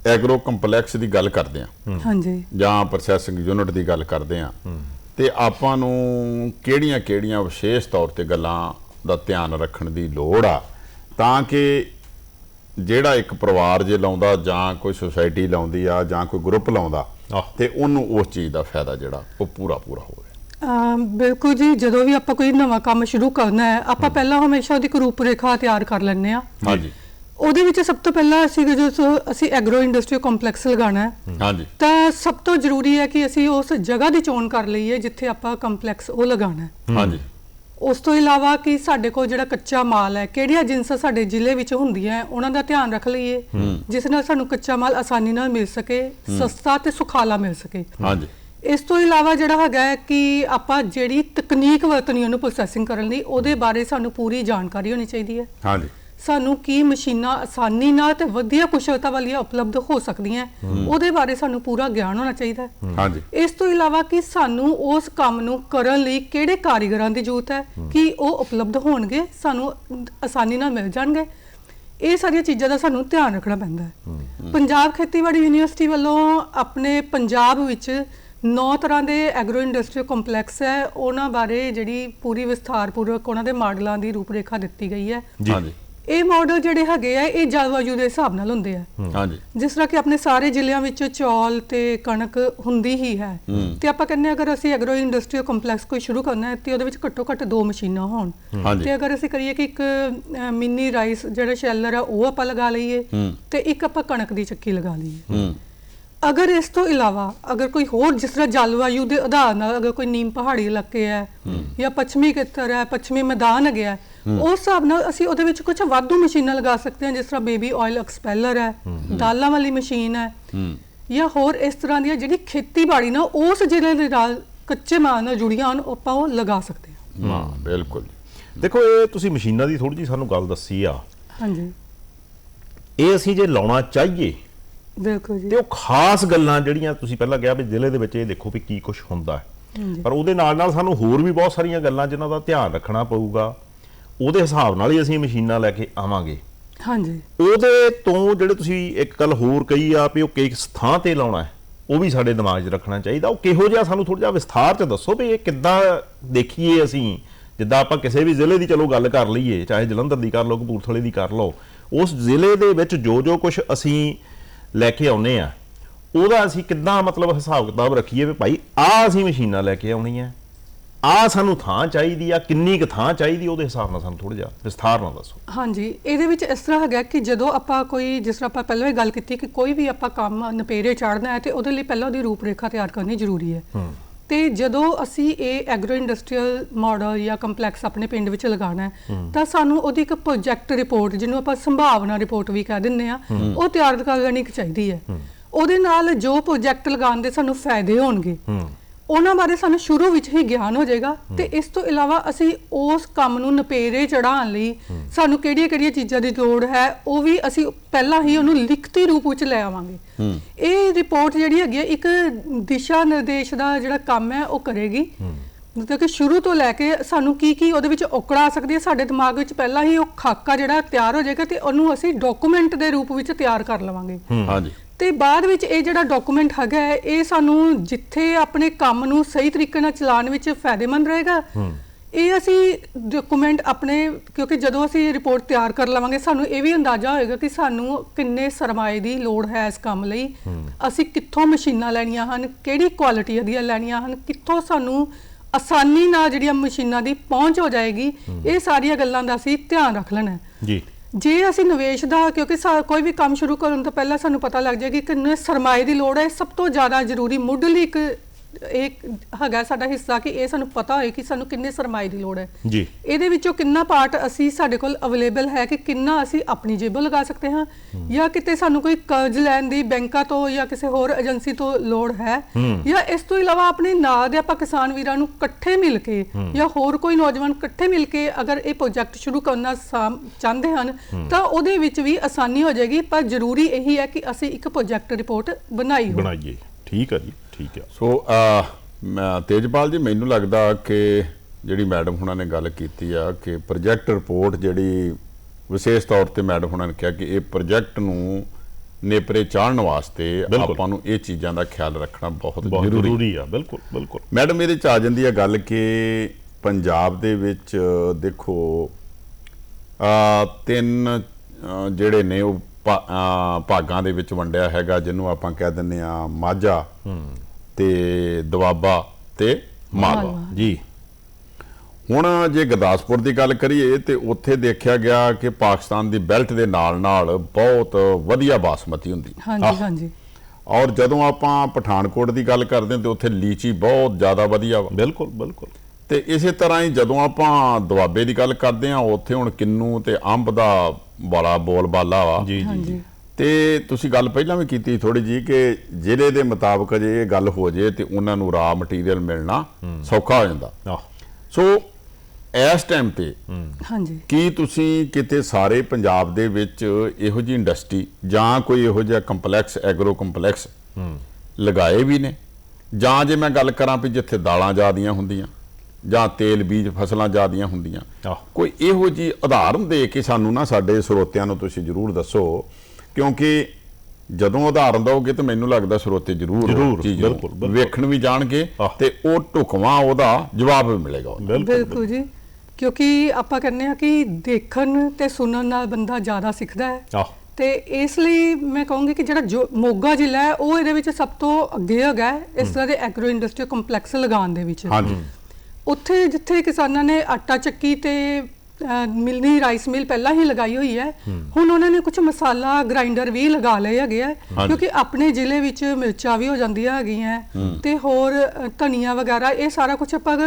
ਐਗਰੋ ਕੰਪਲੈਕਸ ਦੀ ਗੱਲ ਕਰਦੇ ਹਾਂ। ਹਾਂਜੀ। ਜਾਂ ਪ੍ਰੋਸੈਸਿੰਗ ਯੂਨਿਟ ਦੀ ਗੱਲ ਕਰਦੇ ਹਾਂ। ਤੇ ਆਪਾਂ ਨੂੰ ਕਿਹੜੀਆਂ-ਕਿਹੜੀਆਂ ਵਿਸ਼ੇਸ਼ ਤੌਰ ਤੇ ਗੱਲਾਂ ਦਾ ਧਿਆਨ ਰੱਖਣ ਦੀ ਲੋੜ ਆ ਤਾਂ ਕਿ ਜਿਹੜਾ ਇੱਕ ਪਰਿਵਾਰ ਜੇ ਲਾਉਂਦਾ ਜਾਂ ਕੋਈ ਸੁਸਾਇਟੀ ਲਾਉਂਦੀ ਆ ਜਾਂ ਕੋਈ ਗਰੁੱਪ ਲਾਉਂਦਾ। ਤੇ ਉਹਨੂੰ ਉਸ ਚੀਜ਼ ਦਾ ਫਾਇਦਾ ਜਿਹੜਾ ਉਹ ਪੂਰਾ ਪੂਰਾ ਹੋਵੇ। ਬਿਲਕੁਲ ਜੀ ਜਦੋਂ ਵੀ ਆਪਾਂ ਕੋਈ ਨਵਾਂ ਕੰਮ ਸ਼ੁਰੂ ਕਰਨਾ ਹੈ ਆਪਾਂ ਪਹਿਲਾਂ ਹਮੇਸ਼ਾ ਉਹਦੀ ਇੱਕ ਰੂਪਰੇਖਾ ਤਿਆਰ ਕਰ ਲੈਂਦੇ ਆ ਹਾਂਜੀ। ਉਹਦੇ ਵਿੱਚ ਸਭ ਤੋਂ ਪਹਿਲਾਂ ਅਸੀਂ ਜਦੋਂ ਅਸੀਂ ਐਗਰੋ ਇੰਡਸਟਰੀਅਲ ਕੰਪਲੈਕਸ ਲਗਾਉਣਾ ਹੈ। ਹਾਂਜੀ। ਤਾਂ ਸਭ ਤੋਂ ਜ਼ਰੂਰੀ ਹੈ ਕਿ ਅਸੀਂ ਉਸ ਜਗ੍ਹਾ ਦੀ ਚੋਣ ਕਰ ਲਈਏ ਜਿੱਥੇ ਆਪਾਂ ਕੰਪਲੈਕਸ ਉਹ ਲਗਾਉਣਾ ਹੈ। ਹਾਂਜੀ। ਉਸ ਤੋਂ ਇਲਾਵਾ ਕਿ ਸਾਡੇ ਕੋਲ ਜਿਹੜਾ ਕੱਚਾ ਮਾਲ ਹੈ ਕਿਹੜੀਆਂ ਜਿੰਸਾਂ ਸਾਡੇ ਜ਼ਿਲ੍ਹੇ ਵਿੱਚ ਹੁੰਦੀਆਂ ਉਹਨਾਂ ਦਾ ਧਿਆਨ ਰੱਖ ਲਈਏ। ਜਿਸ ਨਾਲ ਸਾਨੂੰ ਕੱਚਾ ਮਾਲ ਆਸਾਨੀ ਨਾਲ ਮਿਲ ਸਕੇ ਸਸਤਾ ਤੇ ਸੁਖਾਲਾ ਮਿਲ ਸਕੇ। ਹਾਂਜੀ। ਇਸ ਤੋਂ ਇਲਾਵਾ ਜਿਹੜਾ ਹੈਗਾ ਹੈ ਕਿ ਆਪਾਂ ਜਿਹੜੀ ਤਕਨੀਕ ਵਰਤਣੀ ਉਹਨੂੰ ਪ੍ਰੋਸੈਸਿੰਗ ਕਰਨ ਲਈ ਉਹਦੇ ਬਾਰੇ ਸਾਨੂੰ ਪੂਰੀ ਜਾਣਕਾਰੀ ਹੋਣੀ ਚਾਹੀਦੀ ਹੈ। ਹਾਂਜੀ। ਸਾਨੂੰ ਕੀ ਮਸ਼ੀਨਾਂ ਆਸਾਨੀ ਨਾਲ ਤੇ ਵਧੀਆ ਕੁਸ਼ਲਤਾ ਵਾਲੀਆਂ ਉਪਲਬਧ ਹੋ ਸਕਦੀਆਂ। ਉਹਦੇ ਬਾਰੇ ਸਾਨੂੰ ਪੂਰਾ ਗਿਆਨ ਹੋਣਾ ਚਾਹੀਦਾ। ਹੈ। ਹਾਂਜੀ। ਇਸ ਤੋਂ ਇਲਾਵਾ ਕਿ ਸਾਨੂੰ ਉਸ ਕੰਮ ਨੂੰ ਕਰਨ ਲਈ ਕਿਹੜੇ ਕਾਰੀਗਰਾਂ ਦੀ ਜ਼ਰੂਰਤ ਹੈ ਕਿ ਉਹ ਉਪਲਬਧ ਹੋਣਗੇ ਸਾਨੂੰ ਆਸਾਨੀ ਨਾਲ ਮਿਲ ਜਾਣਗੇ। ਇਹ ਸਾਰੀਆਂ ਚੀਜ਼ਾਂ ਦਾ ਸਾਨੂੰ ਧਿਆਨ ਰੱਖਣਾ ਪੈਂਦਾ ਹੈ। ਪੰਜਾਬ ਖੇਤੀਬਾੜੀ ਯੂਨੀਵਰਸਿਟੀ ਵੱਲੋਂ ਆਪਣੇ ਪੰਜਾਬ ਵਿੱਚ ਨੌ ਤਰ੍ਹਾਂ ਦੇ ਐਗਰੋ ਇੰਡਸਟਰੀਅਲ ਕੰਪਲੈਕਸ ਹੈ। ਉਹਨਾਂ ਬਾਰੇ ਜਿਹੜੀ ਪੂਰੀ ਵਿਸਥਾਰਪੂਰਵਕ ਉਹਨਾਂ ਦੇ ਮਾਡਲਾਂ ਦੀ ਰੂਪਰੇਖਾ ਦਿੱਤੀ ਗਈ ਹੈ। ਜੀ। ਹਾਂਜੀ। ਇਹ ਮਾਡਲ ਜਿਹੜੇ ਹੈਗੇ ਆ ਇਹ ਜਲਵਾਯੂ ਦੇ ਹਿਸਾਬ ਨਾਲ ਹੁੰਦੇ ਆ। ਹਾਂਜੀ। ਜਿਸ ਤਰ੍ਹਾਂ ਕਿ ਆਪਣੇ ਸਾਰੇ ਜ਼ਿਲ੍ਹਿਆਂ ਵਿੱਚ ਚੌਲ ਤੇ ਕਣਕ ਹੁੰਦੀ ਹੀ ਹੈ। ਤੇ ਆਪਾਂ ਕਹਿੰਦੇ ਅਗਰ ਅਸੀਂ ਐਗਰੋ ਇੰਡਸਟਰੀਅਲ ਕੰਪਲੈਕਸ ਕੋਈ ਸ਼ੁਰੂ ਕਰਨਾ ਹੈ ਤੇ ਉਹਦੇ ਵਿੱਚ ਘੱਟੋ ਘੱਟ ਦੋ ਮਸ਼ੀਨਾਂ ਹੋਣ। ਤੇ ਅਗਰ ਅਸੀਂ ਕਰੀਏ ਕਿ ਇੱਕ ਮਿੰਨੀ ਰਾਈਸ ਜਿਹੜਾ ਸ਼ੈਲਰ ਆ ਉਹ ਆਪਾਂ ਲਗਾ ਲਈਏ। ਤੇ ਇੱਕ ਆਪਾਂ ਕਣਕ ਦੀ ਚੱਕੀ ਲਗਾ ਲਈਏ। ਹੂੰ। ਅਗਰ ਇਸ ਤੋਂ ਇਲਾਵਾ ਅਗਰ ਕੋਈ ਹੋਰ ਜਿਸ ਤਰ੍ਹਾਂ ਜਲਵਾਯੂ ਦੇ ਆਧਾਰ ਨਾਲ ਅਗਰ ਕੋਈ ਨੀਮ ਪਹਾੜੀ ਇਲਾਕੇ ਹੈ। ਜਾਂ ਪੱਛਮੀ ਖੇਤਰ ਹੈ ਪੱਛਮੀ ਮੈਦਾਨ ਹੈਗੇ ਆ ਉਸ ਹਿਸਾਬ ਨਾਲ ਅਸੀਂ ਉਹਦੇ ਵਿੱਚ ਕੁਝ ਵਾਧੂ ਮਸ਼ੀਨਾਂ ਲਗਾ ਸਕਦੇ ਹਾਂ ਜਿਸ ਤਰ੍ਹਾਂ ਬੇਬੀ ਆਇਲ ਐਕਸਪੈਲਰ ਹੈ ਦਾਲਾਂ ਵਾਲੀ ਮਸ਼ੀਨ ਹੈ ਜਾਂ ਹੋਰ ਇਸ ਤਰ੍ਹਾਂ ਦੀਆਂ ਜਿਹੜੀ ਖੇਤੀਬਾੜੀ ਨਾਲ ਉਸ ਜ਼ਿਲ੍ਹੇ ਦੇ ਨਾਲ ਕੱਚੇ ਮਾਲ ਨਾਲ ਜੁੜੀਆਂ ਹਨ ਉਹ ਆਪਾਂ ਉਹ ਲਗਾ ਸਕਦੇ ਹਾਂ। ਹਾਂ। ਬਿਲਕੁਲ ਦੇਖੋ ਇਹ ਤੁਸੀਂ ਮਸ਼ੀਨਾਂ ਦੀ ਥੋੜੀ ਜੀ ਸਾਨੂੰ ਗੱਲ ਦੱਸੀ ਆ। ਹਾਂਜੀ। ਇਹ ਅਸੀਂ ਜੇ ਲਾਉਣਾ ਚਾਹੀਏ ਬਿਲਕੁਲ ਜੀ। ਤੇ ਉਹ ਖਾਸ ਗੱਲਾਂ ਜਿਹੜੀਆਂ ਤੁਸੀਂ ਪਹਿਲਾਂ ਕਿਹਾ ਵੀ ਜ਼ਿਲ੍ਹੇ ਦੇ ਵਿੱਚ ਇਹ ਦੇਖੋ ਵੀ ਕੀ ਕੁਝ ਹੁੰਦਾ ਹੈ। ਪਰ ਉਹਦੇ ਨਾਲ ਨਾਲ ਸਾਨੂੰ ਹੋਰ ਵੀ ਬਹੁਤ ਸਾਰੀਆਂ ਗੱਲਾਂ ਜਿਨ੍ਹਾਂ ਦਾ ਧਿਆਨ ਰੱਖਣਾ ਪਊਗਾ। ਉਹਦੇ ਹਿਸਾਬ ਨਾਲ ਹੀ ਅਸੀਂ ਮਸ਼ੀਨਾਂ ਲੈ ਕੇ ਆਵਾਂਗੇ। ਹਾਂਜੀ। ਉਹਦੇ ਤੋਂ ਜਿਹੜੇ ਤੁਸੀਂ ਇੱਕ ਗੱਲ ਹੋਰ ਕਹੀ ਆ ਵੀ ਉਹ ਕਿਸ ਥਾਂ ਤੇ ਲਾਉਣਾ ਹੈ ਉਹ ਵੀ ਸਾਡੇ ਦਿਮਾਗ 'ਚ ਰੱਖਣਾ ਚਾਹੀਦਾ। ਉਹ ਕਿਹੋ ਜਿਹਾ ਸਾਨੂੰ ਥੋੜਾ ਜਿਹਾ ਵਿਸਥਾਰ 'ਚ ਦੱਸੋ ਵੀ ਇਹ ਕਿੱਦਾਂ ਦੇਖੀਏ ਅਸੀਂ। ਜਿੱਦਾਂ ਆਪਾਂ ਕਿਸੇ ਵੀ ਜ਼ਿਲ੍ਹੇ ਦੀ ਚਲੋ ਗੱਲ ਕਰ ਲਈਏ ਚਾਹੇ ਜਲੰਧਰ ਦੀ ਕਰ ਲਓ ਕਪੂਰਥਲੇ ਦੀ ਕਰ ਲਓ ਉਸ ਜ਼ਿਲ੍ਹੇ ਦੇ ਵਿੱਚ ਜੋ ਜੋ ਕੁਝ ਅਸੀਂ ਲੈ ਕੇ ਆਉਨੇ ਆ ਉਹਦਾ ਅਸੀਂ ਕਿੱਦਾਂ ਮਤਲਬ ਹਿਸਾਬ ਕਿਤਾਬ ਰੱਖੀਏ ਵੀ ਭਾਈ ਆਹ ਅਸੀਂ ਮਸ਼ੀਨਾਂ ਲੈ ਕੇ ਆਉਣੀਆਂ। ਆ ਸਾਨੂੰ ਥਾਂ ਚਾਹੀਦੀ ਆ ਕਿੰਨੀ ਕੁ ਥਾਂ ਚਾਹੀਦੀ ਉਹਦੇ ਹਿਸਾਬ ਨਾਲ ਸਾਨੂੰ ਥੋੜਾ ਜਿਹਾ ਵਿਸਥਾਰ ਨਾਲ ਦੱਸੋ। ਹਾਂਜੀ ਇਹਦੇ ਵਿੱਚ ਇਸ ਤਰ੍ਹਾਂ ਹੈਗਾ ਕਿ ਜਦੋਂ ਆਪਾਂ ਕੋਈ ਜਿਸ ਤਰ੍ਹਾਂ ਆਪਾਂ ਪਹਿਲਾਂ ਹੀ ਗੱਲ ਕੀਤੀ ਕਿ ਕੋਈ ਵੀ ਆਪਾਂ ਕੰਮ ਨਪੇਰੇ ਚੜ੍ਹਨਾ ਹੈ ਤੇ ਉਹਦੇ ਲਈ ਪਹਿਲਾਂ ਉਹਦੀ ਰੂਪਰੇਖਾ ਤਿਆਰ ਕਰਨੀ ਜ਼ਰੂਰੀ ਹੈ। ਤੇ ਜਦੋਂ ਅਸੀਂ ਇਹ ਐਗਰੋ ਇੰਡਸਟਰੀਅਲ ਮਾਡਲ ਜਾਂ ਕੰਪਲੈਕਸ ਆਪਣੇ ਪਿੰਡ ਵਿੱਚ ਲਗਾਉਣਾ ਹੈ ਤਾਂ ਸਾਨੂੰ ਉਹਦੀ ਇੱਕ ਪ੍ਰੋਜੈਕਟ ਰਿਪੋਰਟ ਜਿਹਨੂੰ ਆਪਾਂ ਸੰਭਾਵਨਾ ਰਿਪੋਰਟ ਵੀ ਕਹਿ ਦਿੰਦੇ ਆ ਉਹ ਤਿਆਰ ਕਰ ਲੈਣੀ ਚਾਹੀਦੀ ਹੈ। ਉਹਦੇ ਨਾਲ ਜੋ ਪ੍ਰੋਜੈਕਟ ਲਗਾਉਣ ਦੇ ਸਾਨੂੰ ਫਾਇਦੇ ਹੋਣਗੇ ਉਹਨਾਂ ਬਾਰੇ ਸਾਨੂੰ ਸ਼ੁਰੂ ਵਿੱਚ ਹੀ ਗਿਆਨ ਹੋ ਜਾਏਗਾ ਤੇ ਇਸ ਤੋਂ ਇਲਾਵਾ ਅਸੀਂ ਉਸ ਕੰਮ ਨੂੰ ਨਪੇਰੇ ਚੜਾਉਣ ਲਈ ਸਾਨੂੰ ਕਿਹੜੀਆਂ-ਕਿਹੜੀਆਂ ਚੀਜ਼ਾਂ ਦੀ ਲੋੜ ਹੈ ਉਹ ਵੀ ਅਸੀਂ ਪਹਿਲਾਂ ਹੀ ਉਹਨੂੰ ਲਿਖਤੀ ਰੂਪ ਵਿੱਚ ਲੈ ਆਵਾਂਗੇ। ਇਹ ਰਿਪੋਰਟ ਜਿਹੜੀ ਹੈਗੀ ਇੱਕ ਦਿਸ਼ਾ ਨਿਰਦੇਸ਼ ਦਾ ਜਿਹੜਾ ਕੰਮ ਹੈ ਉਹ ਕਰੇਗੀ। ਮਤਲਬ ਕਿ ਸ਼ੁਰੂ ਤੋਂ ਲੈ ਕੇ ਸਾਨੂੰ ਕੀ ਕੀ ਉਹਦੇ ਵਿੱਚ ਔਕੜਾ ਆ ਸਕਦੀ ਹੈ ਸਾਡੇ ਦਿਮਾਗ ਵਿੱਚ ਪਹਿਲਾਂ ਹੀ ਉਹ ਖਾਕਾ ਜਿਹੜਾ ਤਿਆਰ ਹੋ ਜਾਏਗਾ ਤੇ ਉਹਨੂੰ ਅਸੀਂ ਡਾਕੂਮੈਂਟ ਦੇ ਰੂਪ ਵਿੱਚ ਤਿਆਰ ਕਰ ਲਵਾਂਗੇ। ਹਾਂਜੀ। ਤੇ ਬਾਅਦ ਵਿੱਚ ਇਹ ਜਿਹੜਾ ਡਾਕੂਮੈਂਟ ਹੈਗਾ ਹੈ, ਇਹ ਸਾਨੂੰ ਜਿੱਥੇ ਆਪਣੇ ਕੰਮ ਨੂੰ ਸਹੀ ਤਰੀਕੇ ਨਾਲ ਚਲਾਉਣ ਵਿੱਚ ਫਾਇਦੇਮੰਦ ਰਹੇਗਾ। ਇਹ ਅਸੀਂ ਡਾਕੂਮੈਂਟ ਆਪਣੇ ਕਿਉਂਕਿ ਜਦੋਂ ਅਸੀਂ ਰਿਪੋਰਟ ਤਿਆਰ ਕਰ ਲਵਾਂਗੇ ਸਾਨੂੰ ਇਹ ਵੀ ਅੰਦਾਜ਼ਾ ਹੋਏਗਾ ਕਿ ਸਾਨੂੰ ਕਿੰਨੇ ਸਰਮਾਏ ਦੀ ਲੋੜ ਹੈ ਇਸ ਕੰਮ ਲਈ। ਅਸੀਂ ਕਿੱਥੋਂ ਮਸ਼ੀਨਾਂ ਲੈਣੀਆਂ ਹਨ ਕਿਹੜੀ ਕੁਆਲਿਟੀ ਦੀਆਂ ਲੈਣੀਆਂ ਹਨ ਕਿੱਥੋਂ ਸਾਨੂੰ ਆਸਾਨੀ ਨਾਲ ਜਿਹੜੀਆਂ ਮਸ਼ੀਨਾਂ ਦੀ ਪਹੁੰਚ ਹੋ ਜਾਏਗੀ ਇਹ ਸਾਰੀਆਂ ਗੱਲਾਂ ਦਾ ਅਸੀਂ ਧਿਆਨ ਰੱਖ ਲੈਣਾ ਹੈ। ਜੀ। ਜੇ ਅਸੀਂ ਨਿਵੇਸ਼ ਦਾ, ਕਿਉਂਕਿ ਸਾ- ਕੋਈ ਵੀ ਕੰਮ ਸ਼ੁਰੂ ਕਰਨ ਤੋਂ ਪਹਿਲਾਂ ਸਾਨੂੰ ਪਤਾ ਲੱਗ ਜਾਏ ਕਿ ਕਿੰਨੇ ਸਰਮਾਏ ਦੀ ਲੋੜ ਹੈ ਇਹ ਸਭ ਤੋਂ ਜ਼ਿਆਦਾ ਜ਼ਰੂਰੀ ਮੁੱਢਲੀ ਇੱਕ ਇੱਕ ਹੈਗਾ ਸਾਡਾ ਹਿੱਸਾ ਕਿ ਇਹ ਸਾਨੂੰ ਪਤਾ ਹੋਏ ਕਿ ਸਾਨੂੰ ਕਿੰਨੇ ਸਰਮਾਏ ਦੀ ਲੋੜ ਹੈ। ਜੀ। ਇਹਦੇ ਵਿੱਚੋਂ ਕਿੰਨਾ ਪਾਰਟ ਅਸੀਂ ਸਾਡੇ ਕੋਲ ਅਵੇਲੇਬਲ ਹੈ ਕਿ ਕਿੰਨਾ ਅਸੀਂ ਆਪਣੀ ਜੇਬੋਂ ਲਗਾ ਸਕਦੇ ਹਾਂ ਜਾਂ ਕਿਤੇ ਸਾਨੂੰ ਕੋਈ ਕਰਜ਼ ਲੈਣ ਦੀ ਬੈਂਕਾਂ ਤੋਂ ਜਾਂ ਕਿਸੇ ਹੋਰ ਏਜੰਸੀ ਤੋਂ ਲੋੜ ਹੈ ਜਾਂ ਇਸ ਤੋਂ ਇਲਾਵਾ ਆਪਣੇ ਨਾਲ ਦੇ ਆਪਾਂ ਕਿਸਾਨ ਵੀਰਾਂ ਨੂੰ ਇਕੱਠੇ ਮਿਲ ਕੇ ਜਾਂ ਹੋਰ ਕੋਈ ਨੌਜਵਾਨ ਇਕੱਠੇ ਮਿਲ ਕੇ ਅਗਰ ਇਹ ਪ੍ਰੋਜੈਕਟ ਸ਼ੁਰੂ ਕਰਨਾ ਚਾਹੁੰਦੇ ਹਨ ਤਾਂ ਉਹਦੇ ਵਿੱਚ ਵੀ ਆਸਾਨੀ ਹੋ ਜਾਏਗੀ ਪਰ ਜ਼ਰੂਰੀ ਇਹੀ ਹੈ ਕਿ ਅਸੀਂ ਇੱਕ ਪ੍ਰੋਜੈਕਟ ਰਿਪੋਰਟ ਬਣਾਈ ਹੋਵੇ। ਬਣਾਈਏ। ਠੀਕ ਹੈ ਜੀ। ਠੀਕ ਹੈ ਸੋ ਅਹ, ਮੈਂ ਤੇਜਪਾਲ ਜੀ ਮੈਨੂੰ ਲੱਗਦਾ ਕਿ ਜਿਹੜੀ ਮੈਡਮ ਹੁਣਾਂ ਨੇ ਗੱਲ ਕੀਤੀ ਆ ਕਿ ਪ੍ਰੋਜੈਕਟ ਰਿਪੋਰਟ ਜਿਹੜੀ ਵਿਸ਼ੇਸ਼ ਤੌਰ ਤੇ ਮੈਡਮ ਹੁਣਾਂ ਨੇ ਕਿਹਾ ਕਿ ਇਹ ਪ੍ਰੋਜੈਕਟ ਨੂੰ ਨੇਪਰੇ ਚਾੜਨ ਵਾਸਤੇ। ਆਪਾਂ ਨੂੰ ਇਹ ਚੀਜ਼ਾਂ ਦਾ ਖਿਆਲ ਰੱਖਣਾ ਬਹੁਤ ਜ਼ਰੂਰੀ ਆ। ਬਿਲਕੁਲ ਬਿਲਕੁਲ। ਮੈਡਮ ਇਹਦੇ ਚ ਆ ਜਾਂਦੀ ਹੈ ਗੱਲ ਕਿ ਪੰਜਾਬ ਦੇ ਵਿੱਚ ਦੇਖੋ ਆ ਤਿੰਨ ਜਿਹੜੇ ਨੇ ਉਹ ਭਾਗਾਂ ਦੇ ਵਿੱਚ ਵੰਡਿਆ ਹੈਗਾ ਜਿਹਨੂੰ ਆਪਾਂ ਕਹਿ ਦਿੰਨੇ ਆ ਮਾਝਾ। ਤੇ ਦੁਆਬਾ ਤੇ ਮਾਲਵਾ। ਜੀ। ਹੁਣ ਜੇ ਗੁਰਦਾਸਪੁਰ ਦੀ ਗੱਲ ਕਰੀਏ ਤੇ ਉੱਥੇ ਦੇਖਿਆ ਗਿਆ ਕਿ ਪਾਕਿਸਤਾਨ ਦੀ ਬੈਲਟ ਦੇ ਨਾਲ ਨਾਲ ਬਹੁਤ ਵਧੀਆ ਬਾਸਮਤੀ ਹੁੰਦੀ। ਹਾਂਜੀ ਹਾਂਜੀ। ਔਰ ਜਦੋਂ ਆਪਾਂ ਪਠਾਨਕੋਟ ਦੀ ਗੱਲ ਕਰਦੇ ਹਾਂ ਤੇ ਉੱਥੇ ਲੀਚੀ ਬਹੁਤ ਜ਼ਿਆਦਾ ਵਧੀਆ ਵਾ। ਬਿਲਕੁਲ ਬਿਲਕੁਲ। ਤੇ ਇਸੇ ਤਰ੍ਹਾਂ ਹੀ ਜਦੋਂ ਆਪਾਂ ਦੁਆਬੇ ਦੀ ਗੱਲ ਕਰਦੇ ਹਾਂ ਉੱਥੇ ਹੁਣ ਕਿੰਨੂ ਤੇ ਅੰਬ ਦਾ ਬੜਾ ਬੋਲਬਾਲਾ ਵਾ। ਜੀ ਜੀ ਤੇ ਤੁਸੀਂ ਗੱਲ ਪਹਿਲਾਂ ਵੀ ਕੀਤੀ ਥੋੜੀ ਜੀ ਕਿ ਜ਼ਿਲ੍ਹੇ ਦੇ ਮੁਤਾਬਕ ਜੇ ਇਹ ਗੱਲ ਹੋ ਜੇ ਤੇ ਉਹਨਾਂ ਨੂੰ ਰਾ ਮਟੀਰੀਅਲ ਮਿਲਣਾ ਸੌਖਾ ਹੋ ਜਾਂਦਾ। ਸੋ ਇਸ ਟਾਈਮ ਤੇ ਹਾਂਜੀ। ਕੀ ਤੁਸੀਂ ਕਿਤੇ ਸਾਰੇ ਪੰਜਾਬ ਦੇ ਵਿੱਚ ਇਹੋ ਜਿਹੀ ਇੰਡਸਟਰੀ ਜਾਂ ਕੋਈ ਇਹੋ ਜਿਹਾ ਕੰਪਲੈਕਸ ਐਗਰੋ ਕੰਪਲੈਕਸ ਲਗਾਏ ਵੀ ਨੇ? ਜਾਂ ਜੇ ਮੈਂ ਗੱਲ ਕਰਾਂ ਵੀ ਜਿੱਥੇ ਦਾਲਾਂ ਜ਼ਿਆਦੀਆਂ ਹੁੰਦੀਆਂ ਜਾਂ ਤੇਲ ਬੀਜ ਫਸਲਾਂ ਜ਼ਿਆਦੀਆਂ ਹੁੰਦੀਆਂ। ਕੋਈ ਇਹੋ ਜੀ ਉਦਾਹਰਨ ਦੇ ਕੇ ਸਾਨੂੰ ਨਾ ਸਾਡੇ ਸਰੋਤਿਆਂ ਨੂੰ ਤੁਸੀਂ ਜ਼ਰੂਰ ਦੱਸੋ ਕਿਉਂਕਿ ਜਦੋਂ ਉਦਾਹਰਨ ਦਓਗੇ ਤਾਂ ਮੈਨੂੰ ਲੱਗਦਾ ਸਰੋਤੇ ਜ਼ਰੂਰ ਬਿਲਕੁਲ। ਵੇਖਣ ਵੀ ਜਾਣਗੇ। ਤੇ ਉਹ ਢੁਕਵਾਂ ਉਹਦਾ ਜਵਾਬ ਵੀ ਮਿਲੇਗਾ। ਬਿਲਕੁਲ ਜੀ। ਕਿਉਂਕਿ ਆਪਾਂ ਕਹਿੰਦੇ ਆ ਕਿ ਦੇਖਣ ਤੇ ਸੁਣਨ ਨਾਲ ਬੰਦਾ ਜ਼ਿਆਦਾ ਸਿੱਖਦਾ ਹੈ। ਤੇ ਇਸ ਲਈ ਮੈਂ ਕਹੂੰਗੀ ਕਿ ਜਿਹੜਾ ਮੋਗਾ ਜ਼ਿਲ੍ਹਾ ਹੈ ਉਹ ਇਹਦੇ ਵਿੱਚ ਸਭ ਤੋਂ ਅੱਗੇ ਹੈਗਾ ਹੈ, ਇਸ ਤਰ੍ਹਾਂ ਦੇ ਐਗਰੋ ਇੰਡਸਟਰੀਅਲ ਕੰਪਲੈਕਸ ਲਗਾਉਣ ਦੇ ਵਿੱਚ। ਹਾਂਜੀ। ਉੱਥੇ ਜਿੱਥੇ ਕਿਸਾਨਾਂ ਨੇ ਆਟਾ ਚੱਕੀ ਤੇ ਅਹ, ਮਿਲਣੀ ਰਾਈਸ ਮਿਲ ਪਹਿਲਾਂ ਹੀ ਲਗਾਈ ਹੋਈ ਹੈ। ਹੁਣ ਉਹਨਾਂ ਨੇ ਕੁਝ ਮਸਾਲਾ ਗ੍ਰਾਈਂਡਰ ਵੀ ਲਗਾ ਲਏ ਹੈਗੇ ਆ। ਕਿਉਂਕਿ ਆਪਣੇ ਜ਼ਿਲ੍ਹੇ ਵਿੱਚ ਮਿਰਚਾਂ ਵੀ ਹੋ ਜਾਂਦੀਆਂ ਹੈਗੀਆਂ। ਤੇ ਹੋਰ ਧਨੀਆ ਵਗੈਰਾ ਇਹ ਸਾਰਾ ਕੁਝ ਆਪਾਂ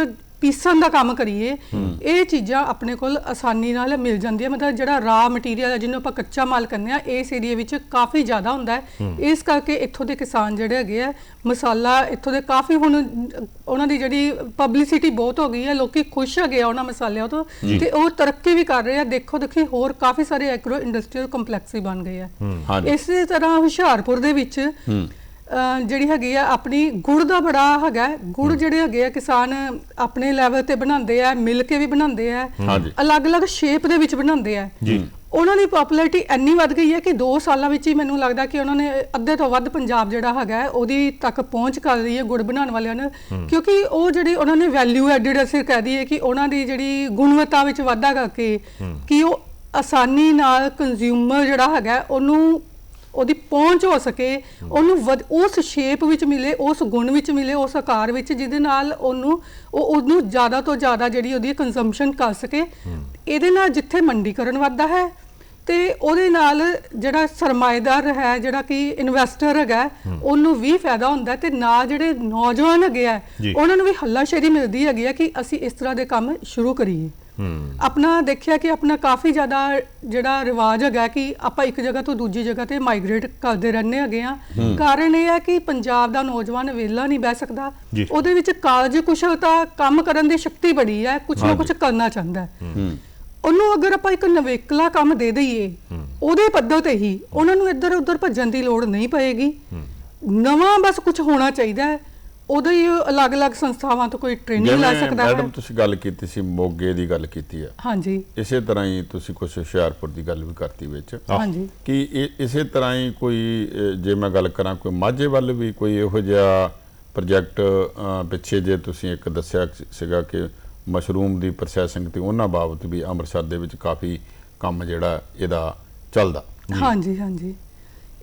ਪੀਸਣ ਦਾ ਕੰਮ ਕਰੀਏ ਇਹ ਚੀਜ਼ਾਂ ਆਪਣੇ ਕੋਲ ਆਸਾਨੀ ਨਾਲ ਮਿਲ ਜਾਂਦੀਆਂ। ਮਤਲਬ ਜਿਹੜਾ ਰਾ ਮਟੀਰੀਅਲ ਹੈ ਜਿਹਨੂੰ ਆਪਾਂ ਕੱਚਾ ਮਾਲ ਕਹਿੰਦੇ ਆ ਇਸ ਏਰੀਆ ਵਿੱਚ ਕਾਫੀ ਜ਼ਿਆਦਾ ਹੁੰਦਾ ਹੈ। ਇਸ ਕਰਕੇ ਇੱਥੋਂ ਦੇ ਕਿਸਾਨ ਜਿਹੜੇ ਹੈਗੇ ਆ ਮਸਾਲਾ ਇੱਥੋਂ ਦੇ ਕਾਫੀ ਹੁਣ ਉਹਨਾਂ ਦੀ ਜਿਹੜੀ ਪਬਲਿਸਿਟੀ ਬਹੁਤ ਹੋ ਗਈ ਹੈ ਲੋਕੀ ਖੁਸ਼ ਹੈਗੇ ਆ ਉਹਨਾਂ ਮਸਾਲਿਆਂ ਤੋਂ। ਤੇ ਉਹ ਤਰੱਕੀ ਵੀ ਕਰ ਰਹੇ ਆ। ਦੇਖੋ ਦੇਖੀ ਹੋਰ ਕਾਫੀ ਸਾਰੇ ਐਗਰੋ ਇੰਡਸਟਰੀਅਲ ਕੰਪਲੈਕਸ ਵੀ ਬਣ ਗਏ ਆ। ਇਸੇ ਤਰ੍ਹਾਂ ਹੁਸ਼ਿਆਰਪੁਰ ਦੇ ਵਿੱਚ ਜਿਹੜੀ ਹੈਗੀ ਆ ਆਪਣੀ ਗੁੜ ਦਾ ਬੜਾ ਹੈਗਾ। ਗੁੜ ਜਿਹੜੇ ਹੈਗੇ ਆ ਕਿਸਾਨ ਆਪਣੇ ਲੈਵਲ ਤੇ ਬਣਾਉਂਦੇ ਆ ਮਿਲ ਕੇ ਵੀ ਬਣਾਉਂਦੇ ਆ। ਅਲੱਗ-ਅਲੱਗ ਸ਼ੇਪ ਦੇ ਵਿੱਚ ਬਣਾਉਂਦੇ ਆ ਜੀ। ਉਹਨਾਂ ਦੀ ਪਪੂਲੈਰਿਟੀ ਇੰਨੀ ਵੱਧ ਗਈ ਹੈ ਕਿ 2 ਸਾਲਾਂ ਵਿੱਚ ਹੀ ਮੈਨੂੰ ਲੱਗਦਾ ਕਿ ਉਹਨਾਂ ਨੇ ਅੱਧੇ ਤੋਂ ਵੱਧ ਪੰਜਾਬ ਜਿਹੜਾ ਹੈਗਾ ਉਹਦੀ ਤੱਕ ਪਹੁੰਚ ਕਰ ਲਈ ਹੈ ਗੁੜ ਬਣਾਉਣ ਵਾਲਿਆਂ ਨੇ ਕਿਉਂਕਿ ਉਹ ਜਿਹੜੀ ਉਹਨਾਂ ਨੇ ਵੈਲਿਊ ਐਡਿਡ ਅਸੀਂ ਕਹਿ ਦਈਏ ਕਿ ਉਹਨਾਂ ਦੀ ਜਿਹੜੀ ਗੁਣਵੱਤਾ ਵਿੱਚ ਵਾਧਾ ਕਰਕੇ ਕਿ ਉਹ ਆਸਾਨੀ ਨਾਲ ਕੰਜ਼ਿਊਮਰ ਜਿਹੜਾ ਹੈਗਾ ਉਹਨੂੰ ਉਹਦੀ ਪਹੁੰਚ ਹੋ ਸਕੇ ਉਹਨੂੰ ਉਸ ਸ਼ੇਪ ਵਿੱਚ ਮਿਲੇ ਉਸ ਗੁਣ ਵਿੱਚ ਮਿਲੇ ਉਸ ਆਕਾਰ ਵਿੱਚ ਜਿਹਦੇ ਨਾਲ ਉਹਨੂੰ ਉਹ ਉਹਨੂੰ ਜ਼ਿਆਦਾ ਤੋਂ ਜ਼ਿਆਦਾ ਜਿਹੜੀ ਉਹਦੀ ਕੰਜ਼ੰਪਸ਼ਨ ਕਰ ਸਕੇ ਇਹਦੇ ਨਾਲ ਜਿੱਥੇ ਮੰਡੀਕਰਨ ਵੱਧਦਾ ਹੈ ਤੇ ਉਹਦੇ ਨਾਲ ਜਿਹੜਾ ਸਰਮਾਏਦਾਰ ਹੈ ਜਿਹੜਾ ਕਿ ਇਨਵੈਸਟਰ ਹੈਗਾ ਉਹਨੂੰ ਵੀ ਫਾਇਦਾ ਹੁੰਦਾ ਤੇ ਨਾਲ ਜਿਹੜੇ ਨੌਜਵਾਨ ਹੈਗੇ ਆ। ਉਹਨਾਂ ਨੂੰ ਵੀ ਹੱਲਾਸ਼ੇਰੀ ਮਿਲਦੀ ਹੈਗੀ ਹੈ ਕਿ ਅਸੀਂ ਇਸ ਤਰ੍ਹਾਂ ਦੇ ਕੰਮ ਸ਼ੁਰੂ ਕਰੀਏ ਆਪਣਾ ਦੇਖਿਆ ਕਿ ਆਪਣਾ ਕਾਫੀ ਜ਼ਿਆਦਾ ਜਿਹੜਾ ਰਿਵਾਜ ਹੈਗਾ ਕਿ ਆਪਾਂ ਇੱਕ ਜਗ੍ਹਾ ਤੋਂ ਦੂਜੀ ਜਗ੍ਹਾ ਤੇ ਮਾਈਗ੍ਰੇਟ ਕਰਦੇ ਰਹਿੰਦੇ ਹੈਗੇ ਆ ਕਾਰਨ ਇਹ ਹੈ ਕਿ ਪੰਜਾਬ ਦਾ ਨੌਜਵਾਨ ਵਿਹਲਾ ਨਹੀਂ ਬਹਿ ਸਕਦਾ। ਉਹਦੇ ਵਿੱਚ ਕਾਰਜ ਕੁਸ਼ਲਤਾ ਕੰਮ ਕਰਨ ਦੀ ਸ਼ਕਤੀ ਬੜੀ ਹੈ ਕੁਝ ਨਾ। ਕੁਝ ਕਰਨਾ ਚਾਹੁੰਦਾ ਹੈ। ਉਹਨੂੰ ਅਗਰ ਆਪਾਂ ਇੱਕ ਨਵੇਕਲਾ ਕੰਮ ਦੇ ਦਈਏ ਉਹਦੇ ਪੱਧਰ ਤੇ ਹੀ ਉਹਨਾਂ ਨੂੰ ਇੱਧਰ ਉੱਧਰ ਭੱਜਣ ਦੀ ਲੋੜ ਨਹੀਂ ਪਏਗੀ। ਨਵਾਂ ਬਸ ਕੁਝ ਹੋਣਾ ਚਾਹੀਦਾ ਹੈ। ਉਹਦੇ ਹੀ ਅਲੱਗ-ਅਲੱਗ ਸੰਸਥਾਵਾਂ ਤੋਂ ਕੋਈ ਟ੍ਰੇਨਿੰਗ ਲੈ ਸਕਦਾ ਹੈ? ਮੈਡਮ ਤੁਸੀਂ ਗੱਲ ਕੀਤੀ ਸੀ ਮੋਗੇ ਦੀ ਗੱਲ ਕੀਤੀ ਆ। ਹਾਂਜੀ। ਇਸੇ ਤਰ੍ਹਾਂ ਹੀ ਤੁਸੀਂ ਕੁਝ ਹੁਸ਼ਿਆਰਪੁਰ ਦੀ ਗੱਲ ਵੀ ਕਰਤੀ ਵਿੱਚ। ਹਾਂਜੀ। ਕਿ ਇਸੇ ਤਰ੍ਹਾਂ ਹੀ ਕੋਈ ਜੇ ਮੈਂ ਗੱਲ ਕਰਾਂ ਕੋਈ ਮਾਝੇ ਵੱਲ ਵੀ ਕੋਈ ਇਹੋ ਜਿਹਾ ਪ੍ਰੋਜੈਕਟ ਪਿੱਛੇ ਜੇ ਤੁਸੀਂ ਇੱਕ ਦੱਸਿਆ ਸੀਗਾ ਕਿ ਮਸ਼ਰੂਮ ਦੀ ਪ੍ਰੋਸੈਸਿੰਗ ਤੇ ਉਹਨਾਂ ਬਾਬਤ ਵੀ ਅੰਮ੍ਰਿਤਸਰ ਦੇ ਵਿੱਚ ਕਾਫੀ ਕੰਮ ਜਿਹੜਾ ਇਹਦਾ ਚੱਲਦਾ। ਹਾਂਜੀ ਹਾਂਜੀ।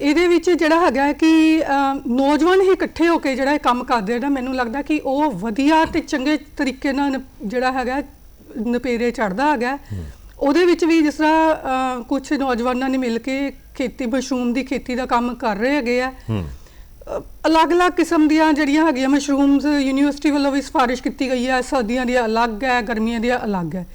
ਇਹਦੇ ਵਿੱਚ ਜਿਹੜਾ ਹੈਗਾ ਕਿ ਨੌਜਵਾਨ ਹੀ ਇਕੱਠੇ ਹੋ ਕੇ ਜਿਹੜਾ ਇਹ ਕੰਮ ਕਰਦੇ ਨਾ ਮੈਨੂੰ ਲੱਗਦਾ ਕਿ ਉਹ ਵਧੀਆ ਤੇ ਚੰਗੇ ਤਰੀਕੇ ਨਾਲ ਜਿਹੜਾ ਹੈਗਾ ਨਪੇਰੇ ਚੜਦਾ ਹੈਗਾ। ਉਹਦੇ ਵਿੱਚ ਵੀ ਜਿਸ ਤਰ੍ਹਾਂ ਕੁਝ ਨੌਜਵਾਨਾਂ ਨੇ ਮਿਲ ਕੇ ਖੇਤੀ ਮਸ਼ਰੂਮ ਦੀ ਖੇਤੀ ਦਾ ਕੰਮ ਕਰ ਰਹੇ ਹੈਗੇ ਆ। ਅਲੱਗ-ਅਲੱਗ ਕਿਸਮ ਦੀਆਂ ਜਿਹੜੀਆਂ ਹੈਗੀਆਂ ਮਸ਼ਰੂਮਸ ਯੂਨੀਵਰਸਿਟੀ ਵੱਲੋਂ ਵੀ ਸਿਫਾਰਿਸ਼ ਕੀਤੀ ਗਈ ਹੈ ਸਰਦੀਆਂ ਦੀਆਂ ਅਲੱਗ ਹੈ ਗਰਮੀਆਂ ਦੀਆਂ ਅਲੱਗ ਹੈ।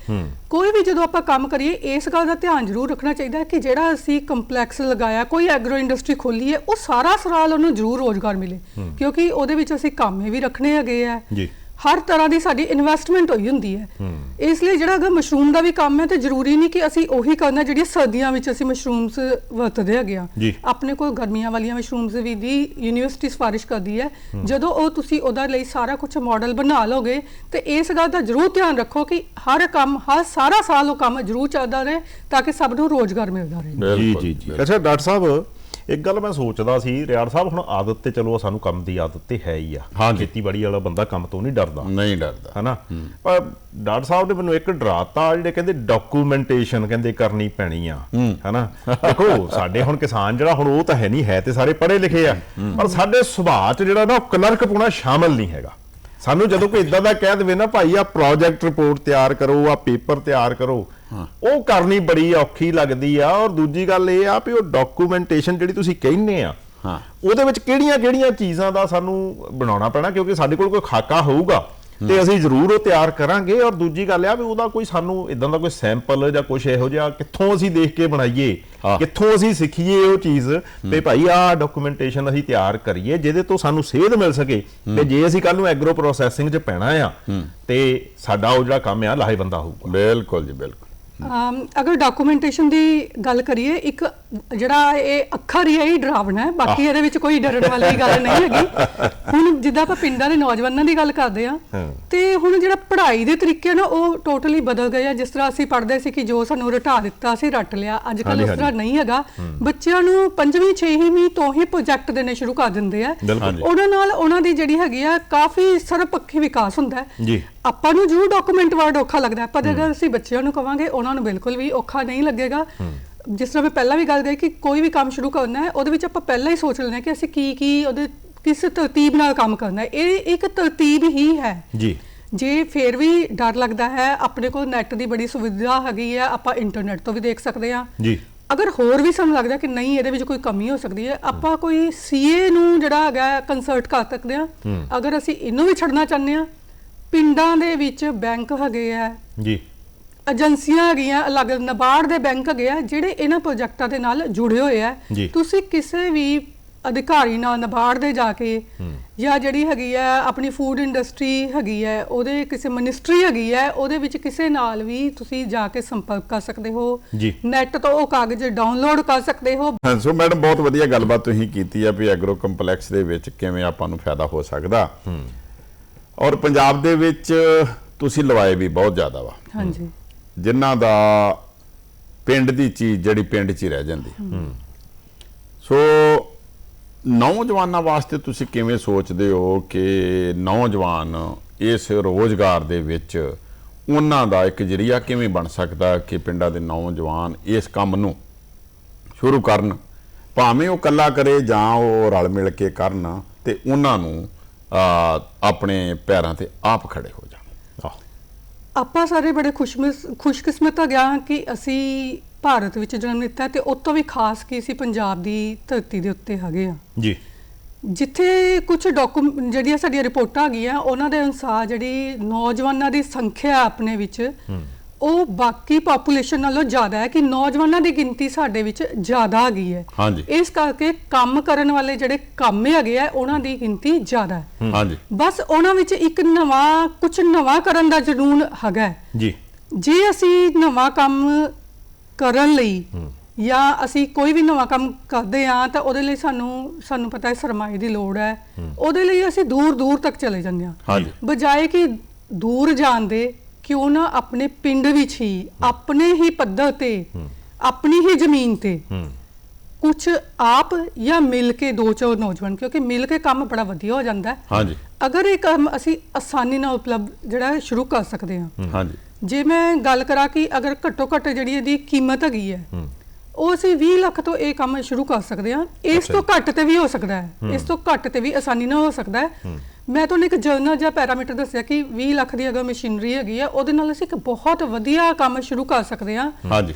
ਕੋਈ ਵੀ ਜਦੋਂ ਆਪਾਂ ਕੰਮ ਕਰੀਏ ਇਸ ਗੱਲ ਦਾ ਧਿਆਨ ਜ਼ਰੂਰ ਰੱਖਣਾ ਚਾਹੀਦਾ ਹੈ ਕਿ ਜਿਹੜਾ ਅਸੀਂ ਕੰਪਲੈਕਸ ਲਗਾਇਆ ਕੋਈ ਐਗਰੋ ਇੰਡਸਟਰੀ ਖੋਲੀ ਹੈ ਉਹ ਸਾਰਾ ਸਰਾਲ ਉਹਨੂੰ ਜ਼ਰੂਰ ਰੋਜ਼ਗਾਰ ਮਿਲੇ। ਕਿਉਂਕਿ ਉਹਦੇ ਵਿੱਚ ਅਸੀਂ ਕਾਮੇ ਵੀ ਰੱਖਣੇ ਹੈਗੇ ਆ। ਜੀ। ਹਰ ਤਰ੍ਹਾਂ ਦੀ ਸਾਡੀ ਇਨਵੈਸਟਮੈਂਟ ਹੋਈ ਹੁੰਦੀ ਹੈ। ਇਸ ਲਈ ਜਿਹੜਾ ਹੈਗਾ ਮਸ਼ਰੂਮ ਦਾ ਵੀ ਕੰਮ ਹੈ ਤੇ ਜ਼ਰੂਰੀ ਨਹੀਂ ਕਿ ਅਸੀਂ ਉਹੀ ਕਰਨਾ ਜਿਹੜੀਆਂ ਸਰਦੀਆਂ ਵਿੱਚ ਅਸੀਂ ਮਸ਼ਰੂਮਸ ਵਰਤਦੇ ਹੈਗੇ ਆ। ਆਪਣੇ ਕੋਲ ਗਰਮੀਆਂ ਵਾਲੀਆਂ ਮਸ਼ਰੂਮਸ ਵੀ ਦੀ ਯੂਨੀਵਰਸਿਟੀ ਸਿਫਾਰਿਸ਼ ਕਰਦੀ ਹੈ। ਜਦੋਂ ਉਹ ਤੁਸੀਂ ਉਹਦਾ ਲਈ ਸਾਰਾ ਕੁਝ ਮਾਡਲ ਬਣਾ ਲਓਗੇ ਤੇ ਇਸ ਗੱਲ ਦਾ ਜ਼ਰੂਰ ਧਿਆਨ ਰੱਖੋ ਕਿ ਹਰ ਕੰਮ ਹਰ ਸਾਰਾ ਸਾਲ ਉਹ ਕੰਮ ਜ਼ਰੂਰ ਚੱਲਦਾ ਰਹੇ ਤਾਂ ਕਿ ਸਭ ਨੂੰ ਰੋਜ਼ਗਾਰ ਮਿਲਦਾ ਰਹੇ। ਜੀ ਜੀ। ਅੱਛਾ ਡਾਕਟਰ ਸਾਹਿਬ ਇੱਕ ਗੱਲ ਮੈਂ ਸੋਚਦਾ ਸੀ ਰਿਆੜ ਸਾਹਿਬ ਹੁਣ ਆਦਤ ਤੇ ਚਲੋ ਸਾਨੂੰ ਕੰਮ ਦੀ ਆਦਤ ਤੇ ਹੈ ਹੀ ਆ। ਖੇਤੀਬਾੜੀ ਵਾਲਾ ਬੰਦਾ ਕੰਮ ਤੋਂ ਨਹੀਂ ਡਰਦਾ। ਨਹੀਂ ਡਰਦਾ। ਹਨਾ? ਪਰ ਡਾਕਟਰ ਸਾਹਿਬ ਨੇ ਮੈਨੂੰ ਇੱਕ ਡਰਾਤਾ ਜਿਹੜੇ ਕਹਿੰਦੇ ਡਾਕੂਮੈਂਟੇਸ਼ਨ ਕਹਿੰਦੇ ਕਰਨੀ ਪੈਣੀ ਆ। ਹਨਾ? ਦੇਖੋ ਸਾਡੇ ਹੁਣ ਕਿਸਾਨ ਜਿਹੜਾ ਹੁਣ ਉਹ ਤਾਂ ਹੈ ਨਹੀਂ ਹੈ ਤੇ ਸਾਰੇ ਪੜ੍ਹੇ ਲਿਖੇ ਆ। ਪਰ ਸਾਡੇ ਸੁਭਾਅ ਚ ਜਿਹੜਾ ਨਾ ਕਲਰਕ ਪੁਣਾ ਸ਼ਾਮਲ ਨਹੀਂ ਹੈਗਾ। ਸਾਨੂੰ ਜਦੋਂ ਕੋਈ ਇਦਾਂ ਦਾ ਕਹਿ ਦੇਵੇ ਨਾ ਭਾਈ ਆ ਪ੍ਰੋਜੈਕਟ ਰਿਪੋਰਟ ਤਿਆਰ ਕਰੋ ਆ ਪੇਪਰ ਤਿਆਰ ਕਰੋ। ਉਹ ਕਰਨੀ ਬੜੀ ਔਖੀ ਲੱਗਦੀ ਆ ਔਰ ਦੂਜੀ ਗੱਲ ਇਹ ਆ ਵੀ ਉਹ ਡਾਕੂਮੈਂਟੇਸ਼ਨ ਜਿਹੜੀ ਤੁਸੀਂ ਕਹਿੰਦੇ ਆ ਹਾਂ। ਉਹਦੇ ਵਿੱਚ ਕਿਹੜੀਆਂ-ਕਿਹੜੀਆਂ ਚੀਜ਼ਾਂ ਦਾ ਸਾਨੂੰ ਬਣਾਉਣਾ ਪੈਣਾ ਕਿਉਂਕਿ ਸਾਡੇ ਕੋਲ ਕੋਈ ਖਾਕਾ ਹੋਊਗਾ ਤੇ ਅਸੀਂ ਜ਼ਰੂਰ ਉਹ ਤਿਆਰ ਕਰਾਂਗੇ ਔਰ ਦੂਜੀ ਗੱਲ ਆ ਵੀ ਉਹਦਾ ਕੋਈ ਸਾਨੂੰ ਇਦਾਂ ਦਾ ਕੋਈ ਸੈਂਪਲ ਜਾਂ ਕੁਝ ਇਹੋ ਜਿਹਾ ਕਿੱਥੋਂ ਅਸੀਂ ਦੇਖ ਕੇ ਬਣਾਈਏ। ਕਿੱਥੋਂ ਅਸੀਂ ਸਿੱਖੀਏ ਉਹ ਚੀਜ਼ ਤੇ ਭਾਈ ਆਹ ਡਾਕੂਮੈਂਟੇਸ਼ਨ ਅਸੀਂ ਤਿਆਰ ਕਰੀਏ ਜਿਹਦੇ ਤੋਂ ਸਾਨੂੰ ਸੇਧ ਮਿਲ ਸਕੇ ਤੇ ਜੇ ਅਸੀਂ ਕੱਲ ਨੂੰ ਐਗਰੋ ਪ੍ਰੋਸੈਸਿੰਗ 'ਚ ਪੈਣਾ ਆ ਤੇ ਸਾਡਾ ਉਹ ਜਿਹੜਾ ਕੰਮ ਆ ਲਾਹੇਵੰਦ ਹੋਊਗਾ। ਬਿਲਕੁਲ ਜੀ ਬਿਲਕੁਲ। ਅਗਰ ਡਾਕੂਮੈਂਟੇਸ਼ਨ ਦੀ ਗੱਲ ਕਰੀਏ ਇੱਕ ਜਿਹੜਾ ਇਹ ਅੱਖਰ ਹੀ ਹੈ ਇਹ ਡਰਾਵਣਾ ਹੈ। ਬਾਕੀ ਇਹਦੇ ਵਿੱਚ ਕੋਈ ਡਰਨ ਵਾਲੀ ਗੱਲ ਨਹੀਂ ਹੈਗੀ। ਹੁਣ ਜਿੱਦਾਂ ਆਪਾਂ ਪਿੰਡਾਂ ਦੇ ਨੌਜਵਾਨਾਂ ਦੀ ਗੱਲ ਕਰਦੇ ਆ। ਤੇ ਹੁਣ ਜਿਹੜਾ ਪੜ੍ਹਾਈ ਦੇ ਤਰੀਕੇ ਨਾ ਉਹ ਟੋਟਲੀ ਬਦਲ ਗਏ ਆ। ਜਿਸ ਤਰ੍ਹਾਂ ਅਸੀਂ ਪੜ੍ਹਦੇ ਸੀ ਕਿ ਜੋ ਸਾਨੂੰ ਰਟਾ ਦਿੱਤਾ ਅਸੀਂ ਰੱਟ ਲਿਆ। ਅੱਜ ਹਾਂਜੀ, ਉਸ ਤਰ੍ਹਾਂ ਨਹੀਂ ਹੈਗਾ। ਬੱਚਿਆਂ ਨੂੰ ਪੰਜਵੀਂ ਛੇਵੀਂ ਤੋਂ ਹੀ ਪ੍ਰੋਜੈਕਟ ਦੇਣੇ ਸ਼ੁਰੂ ਕਰ ਦਿੰਦੇ ਆ। ਉਹਨਾਂ ਨਾਲ ਉਹਨਾਂ ਦੀ ਜਿਹੜੀ ਹੈਗੀ ਆ ਕਾਫੀ ਸਰਬਪੱਖੀ ਵਿਕਾਸ ਹੁੰਦਾ ਹੈ। ਜੀ। ਆਪਾਂ ਨੂੰ ਜ਼ਰੂਰ ਡਾਕੂਮੈਂਟ ਵਰਡ ਔਖਾ ਲੱਗਦਾ ਪਰ ਅਗਰ ਅਸੀਂ ਬੱਚਿਆਂ ਨੂੰ ਕਵਾਂਗੇ ਉਹਨਾਂ ਨੂੰ ਬਿਲਕੁਲ ਵੀ ਔਖਾ ਨਹੀਂ ਲੱਗੇਗਾ। ਜਿਸ ਤਰ੍ਹਾਂ ਮੈਂ ਪਹਿਲਾਂ ਵੀ ਗੱਲ ਕਰੀ ਕਿ ਕੋਈ ਵੀ ਕੰਮ ਸ਼ੁਰੂ ਕਰਨਾ ਹੈ ਉਹਦੇ ਵਿੱਚ ਆਪਾਂ ਪਹਿਲਾਂ ਹੀ ਸੋਚ ਲੈਣਾ ਕਿ ਅਸੀਂ ਕੀ ਕੀ ਉਹਦੇ ਕਿਸ ਤਰਤੀਬ ਨਾਲ ਕੰਮ ਕਰਨਾ ਹੈ। ਇਹ ਇੱਕ ਤਰਤੀਬ ਹੀ ਹੈ। ਜੀ। ਜੇ ਫੇਰ ਵੀ ਡਰ ਲੱਗਦਾ ਹੈ ਆਪਣੇ ਕੋਲ ਨੈਟ ਦੀ ਬੜੀ ਸੁਵਿਧਾ ਹੈਗੀ ਹੈ ਆਪਾਂ ਇੰਟਰਨੈਟ ਤੋਂ ਵੀ ਦੇਖ ਸਕਦੇ ਹਾਂ। ਜੀ। ਅਗਰ ਹੋਰ ਵੀ ਸਾਨੂੰ ਲੱਗਦਾ ਕਿ ਨਹੀਂ ਇਹਦੇ ਵਿੱਚ ਕੋਈ ਕਮੀ ਹੋ ਸਕਦੀ ਹੈ ਆਪਾਂ ਕੋਈ ਸੀਏ ਨੂੰ ਜਿਹੜਾ ਹੈਗਾ ਕੰਸਲਟ ਕਰ ਸਕਦੇ ਹਾਂ। ਅਗਰ ਅਸੀਂ ਇਹਨੂੰ ਵੀ ਛੱਡਣਾ ਚਾਹੁੰਦੇ ਹਾਂ ਪਿੰਡਾਂ ਦੇ ਵਿੱਚ ਬੈਂਕ ਹੈਗੇ ਆ ਜੀ। ਏਜੰਸੀਆਂ ਹੈਗੀਆਂ ਅਲੱਗ ਨਬਾਰਡ ਦੇ ਬੈਂਕ ਹੈਗੇ ਆ ਜਿਹੜੇ ਇਹਨਾਂ ਪ੍ਰੋਜੈਕਟਾਂ ਦੇ ਨਾਲ ਜੁੜੇ ਹੋਏ ਆ। ਜੀ। ਤੁਸੀਂ ਕਿਸੇ ਵੀ ਅਧਿਕਾਰੀ ਨਾਲ ਨਬਾਰਡ ਦੇ ਜਾ ਕੇ ਜਾਂ ਜਿਹੜੀ ਹੈਗੀ ਆ ਆਪਣੀ ਫੂਡ ਇੰਡਸਟਰੀ ਹੈਗੀ ਹੈ ਉਹਦੇ ਕਿਸੇ ਮਿਨਿਸਟਰੀ ਹੈਗੀ ਹੈ ਉਹਦੇ ਵਿੱਚ ਕਿਸੇ ਨਾਲ ਵੀ ਤੁਸੀਂ ਜਾ ਕੇ ਸੰਪਰਕ ਕਰ ਸਕਦੇ ਹੋ। ਜੀ। ਨੈਟ ਤੋਂ ਉਹ ਕਾਗਜ਼ ਡਾਊਨਲੋਡ ਕਰ ਸਕਦੇ ਹੋ। ਹਾਂ, ਸੋ ਮੈਡਮ ਬਹੁਤ ਵਧੀਆ ਗੱਲਬਾਤ ਤੁਸੀਂ ਕੀਤੀ ਆ ਵੀ ਐਗਰੋ ਕੰਪਲੈਕਸ ਦੇ ਵਿੱਚ ਕਿਵੇਂ ਆਪਾਂ ਨੂੰ ਫਾਇਦਾ ਹੋ ਸਕਦਾ। ਔਰ ਪੰਜਾਬ ਦੇ ਵਿੱਚ ਤੁਸੀਂ ਲਵਾਏ ਵੀ ਬਹੁਤ ਜ਼ਿਆਦਾ ਵਾ। ਹਾਂਜੀ। ਜਿਨ੍ਹਾਂ ਦਾ ਪਿੰਡ ਦੀ ਚੀਜ਼ ਜਿਹੜੀ ਪਿੰਡ 'ਚ ਹੀ ਰਹਿ ਜਾਂਦੀ। ਸੋ ਨੌਜਵਾਨਾਂ ਵਾਸਤੇ ਤੁਸੀਂ ਕਿਵੇਂ ਸੋਚਦੇ ਹੋ ਕਿ ਨੌਜਵਾਨ ਇਸ ਰੋਜ਼ਗਾਰ ਦੇ ਵਿੱਚ ਉਹਨਾਂ ਦਾ ਇੱਕ ਜਰੀਆ ਕਿਵੇਂ ਬਣ ਸਕਦਾ ਕਿ ਪਿੰਡਾਂ ਦੇ ਨੌਜਵਾਨ ਇਸ ਕੰਮ ਨੂੰ ਸ਼ੁਰੂ ਕਰਨ? ਭਾਵੇਂ ਉਹ ਕੱਲਾ ਕਰੇ ਜਾਂ ਉਹ ਰਲ ਮਿਲ ਕੇ ਕਰਨ ਤੇ ਉਹਨਾਂ ਨੂੰ ਆਪਣੇ ਪੈਰਾਂ ਤੇ ਆਪ ਖੜੇ ਹੋ ਆਪਾਂ ਸਾਰੇ ਬੜੇ ਖੁਸ਼ਮਿਸ ਖੁਸ਼ਕਿਸਮਤ ਆ ਗਿਆ ਕਿ ਅਸੀਂ ਭਾਰਤ ਵਿੱਚ ਜਨਮ ਲਿੱਤਾ ਤੇ ਉਸ ਤੋਂ ਵੀ ਖਾਸ ਕੀ ਸੀ ਪੰਜਾਬ ਦੀ ਧਰਤੀ ਦੇ ਉੱਤੇ ਹੈਗੇ ਆ ਜੀ। ਜਿੱਥੇ ਕੁਝ ਡਾਕੂਮ ਜਿਹੜੀਆਂ ਸਾਡੀਆਂ ਰਿਪੋਰਟਾਂ ਆ ਗਈਆਂ ਉਹਨਾਂ ਦੇ ਅਨੁਸਾਰ ਜਿਹੜੀ ਨੌਜਵਾਨਾਂ ਦੀ ਸੰਖਿਆ ਆਪਣੇ ਵਿੱਚ ਉਹ ਬਾਕੀ ਪਾਪੂਲੇਸ਼ਨ ਨਾਲੋਂ ਜ਼ਿਆਦਾ ਹੈ ਕਿ ਨੌਜਵਾਨਾਂ ਦੀ ਗਿਣਤੀ ਸਾਡੇ ਵਿੱਚ ਜ਼ਿਆਦਾ ਆ ਗਈ ਹੈ। ਹਾਂਜੀ। ਇਸ ਕਰਕੇ ਕੰਮ ਕਰਨ ਵਾਲੇ ਜਿਹੜੇ ਕੰਮ ਹੈਗੇ ਆ ਉਹਨਾਂ ਦੀ ਗਿਣਤੀ ਜ਼ਿਆਦਾ ਹੈ। ਹਾਂਜੀ। ਬਸ ਉਹਨਾਂ ਵਿੱਚ ਇੱਕ ਨਵਾਂ ਕੁਝ ਨਵਾਂ ਕਰਨ ਦਾ ਜਨੂਨ ਹੈਗਾ। ਜੀ। ਜੇ ਅਸੀਂ ਨਵਾਂ ਕੰਮ ਕਰਨ ਲਈ ਜਾਂ ਅਸੀਂ ਕੋਈ ਵੀ ਨਵਾਂ ਕੰਮ ਕਰਦੇ ਆ ਤਾਂ ਉਹਦੇ ਲਈ ਸਾਨੂੰ ਸਾਨੂੰ ਪਤਾ ਹੈ ਸਰਮਾਏ ਦੀ ਲੋੜ ਹੈ। ਉਹਦੇ ਲਈ ਅਸੀਂ ਦੂਰ ਦੂਰ ਤੱਕ ਚਲੇ ਜਾਂਦੇ ਆ ਹਾਂਜੀ। ਬਜਾਏ ਕਿ ਦੂਰ ਜਾਣ ਦੇ ਕਿਉਂ ਨਾ ਆਪਣੇ ਪਿੰਡ ਵਿੱਚ ਹੀ ਆਪਣੇ ਹੀ ਪੱਧਰ ਤੇ ਆਪਣੀ ਹੀ ਜ਼ਮੀਨ ਤੇ ਕੁਝ ਆਪ ਜਾਂ ਮਿਲ ਕੇ ਦੋ ਚਾਰ ਨੌਜਵਾਨ ਕਿਉਂਕਿ ਮਿਲ ਕੇ ਕੰਮ ਬੜਾ ਵਧੀਆ ਹੋ ਜਾਂਦਾ ਹੈ। ਹਾਂਜੀ। ਅਗਰ ਇਹ ਕੰਮ ਅਸੀਂ ਆਸਾਨੀ ਨਾਲ ਉਪਲਬਧ ਜਿਹੜਾ ਹੈ ਸ਼ੁਰੂ ਕਰ ਸਕਦੇ ਹਾਂ। ਹਾਂਜੀ। ਜੇ ਮੈਂ ਗੱਲ ਕਰਾਂ ਕਿ ਅਗਰ ਘੱਟੋ ਘੱਟ ਜਿਹੜੀ ਇਹਦੀ ਕੀਮਤ ਹੈਗੀ ਹੈ ਉਹ ਅਸੀਂ 20 ਲੱਖ ਤੋਂ ਇਹ ਕੰਮ ਸ਼ੁਰੂ ਕਰ ਸਕਦੇ ਹਾਂ। ਇਸ ਤੋਂ ਘੱਟ ਤੇ ਵੀ ਹੋ ਸਕਦਾ ਹੈ। ਇਸ ਤੋਂ ਘੱਟ ਤੇ ਵੀ ਆਸਾਨੀ ਨਾਲ ਹੋ ਸਕਦਾ ਹੈ। ਮੈਂ ਤੁਹਾਨੂੰ ਇੱਕ ਜਰਨਲ ਜਾਂ ਪੈਰਾਮੀਟਰ ਦੱਸਿਆ ਕਿ 20 ਲੱਖ ਦੀ ਅਗਰ ਮਸ਼ੀਨਰੀ ਹੈਗੀ ਹੈ ਉਹਦੇ ਨਾਲ ਅਸੀਂ ਇੱਕ ਬਹੁਤ ਵਧੀਆ ਕੰਮ ਸ਼ੁਰੂ ਕਰ ਸਕਦੇ ਹਾਂ। ਹਾਂਜੀ।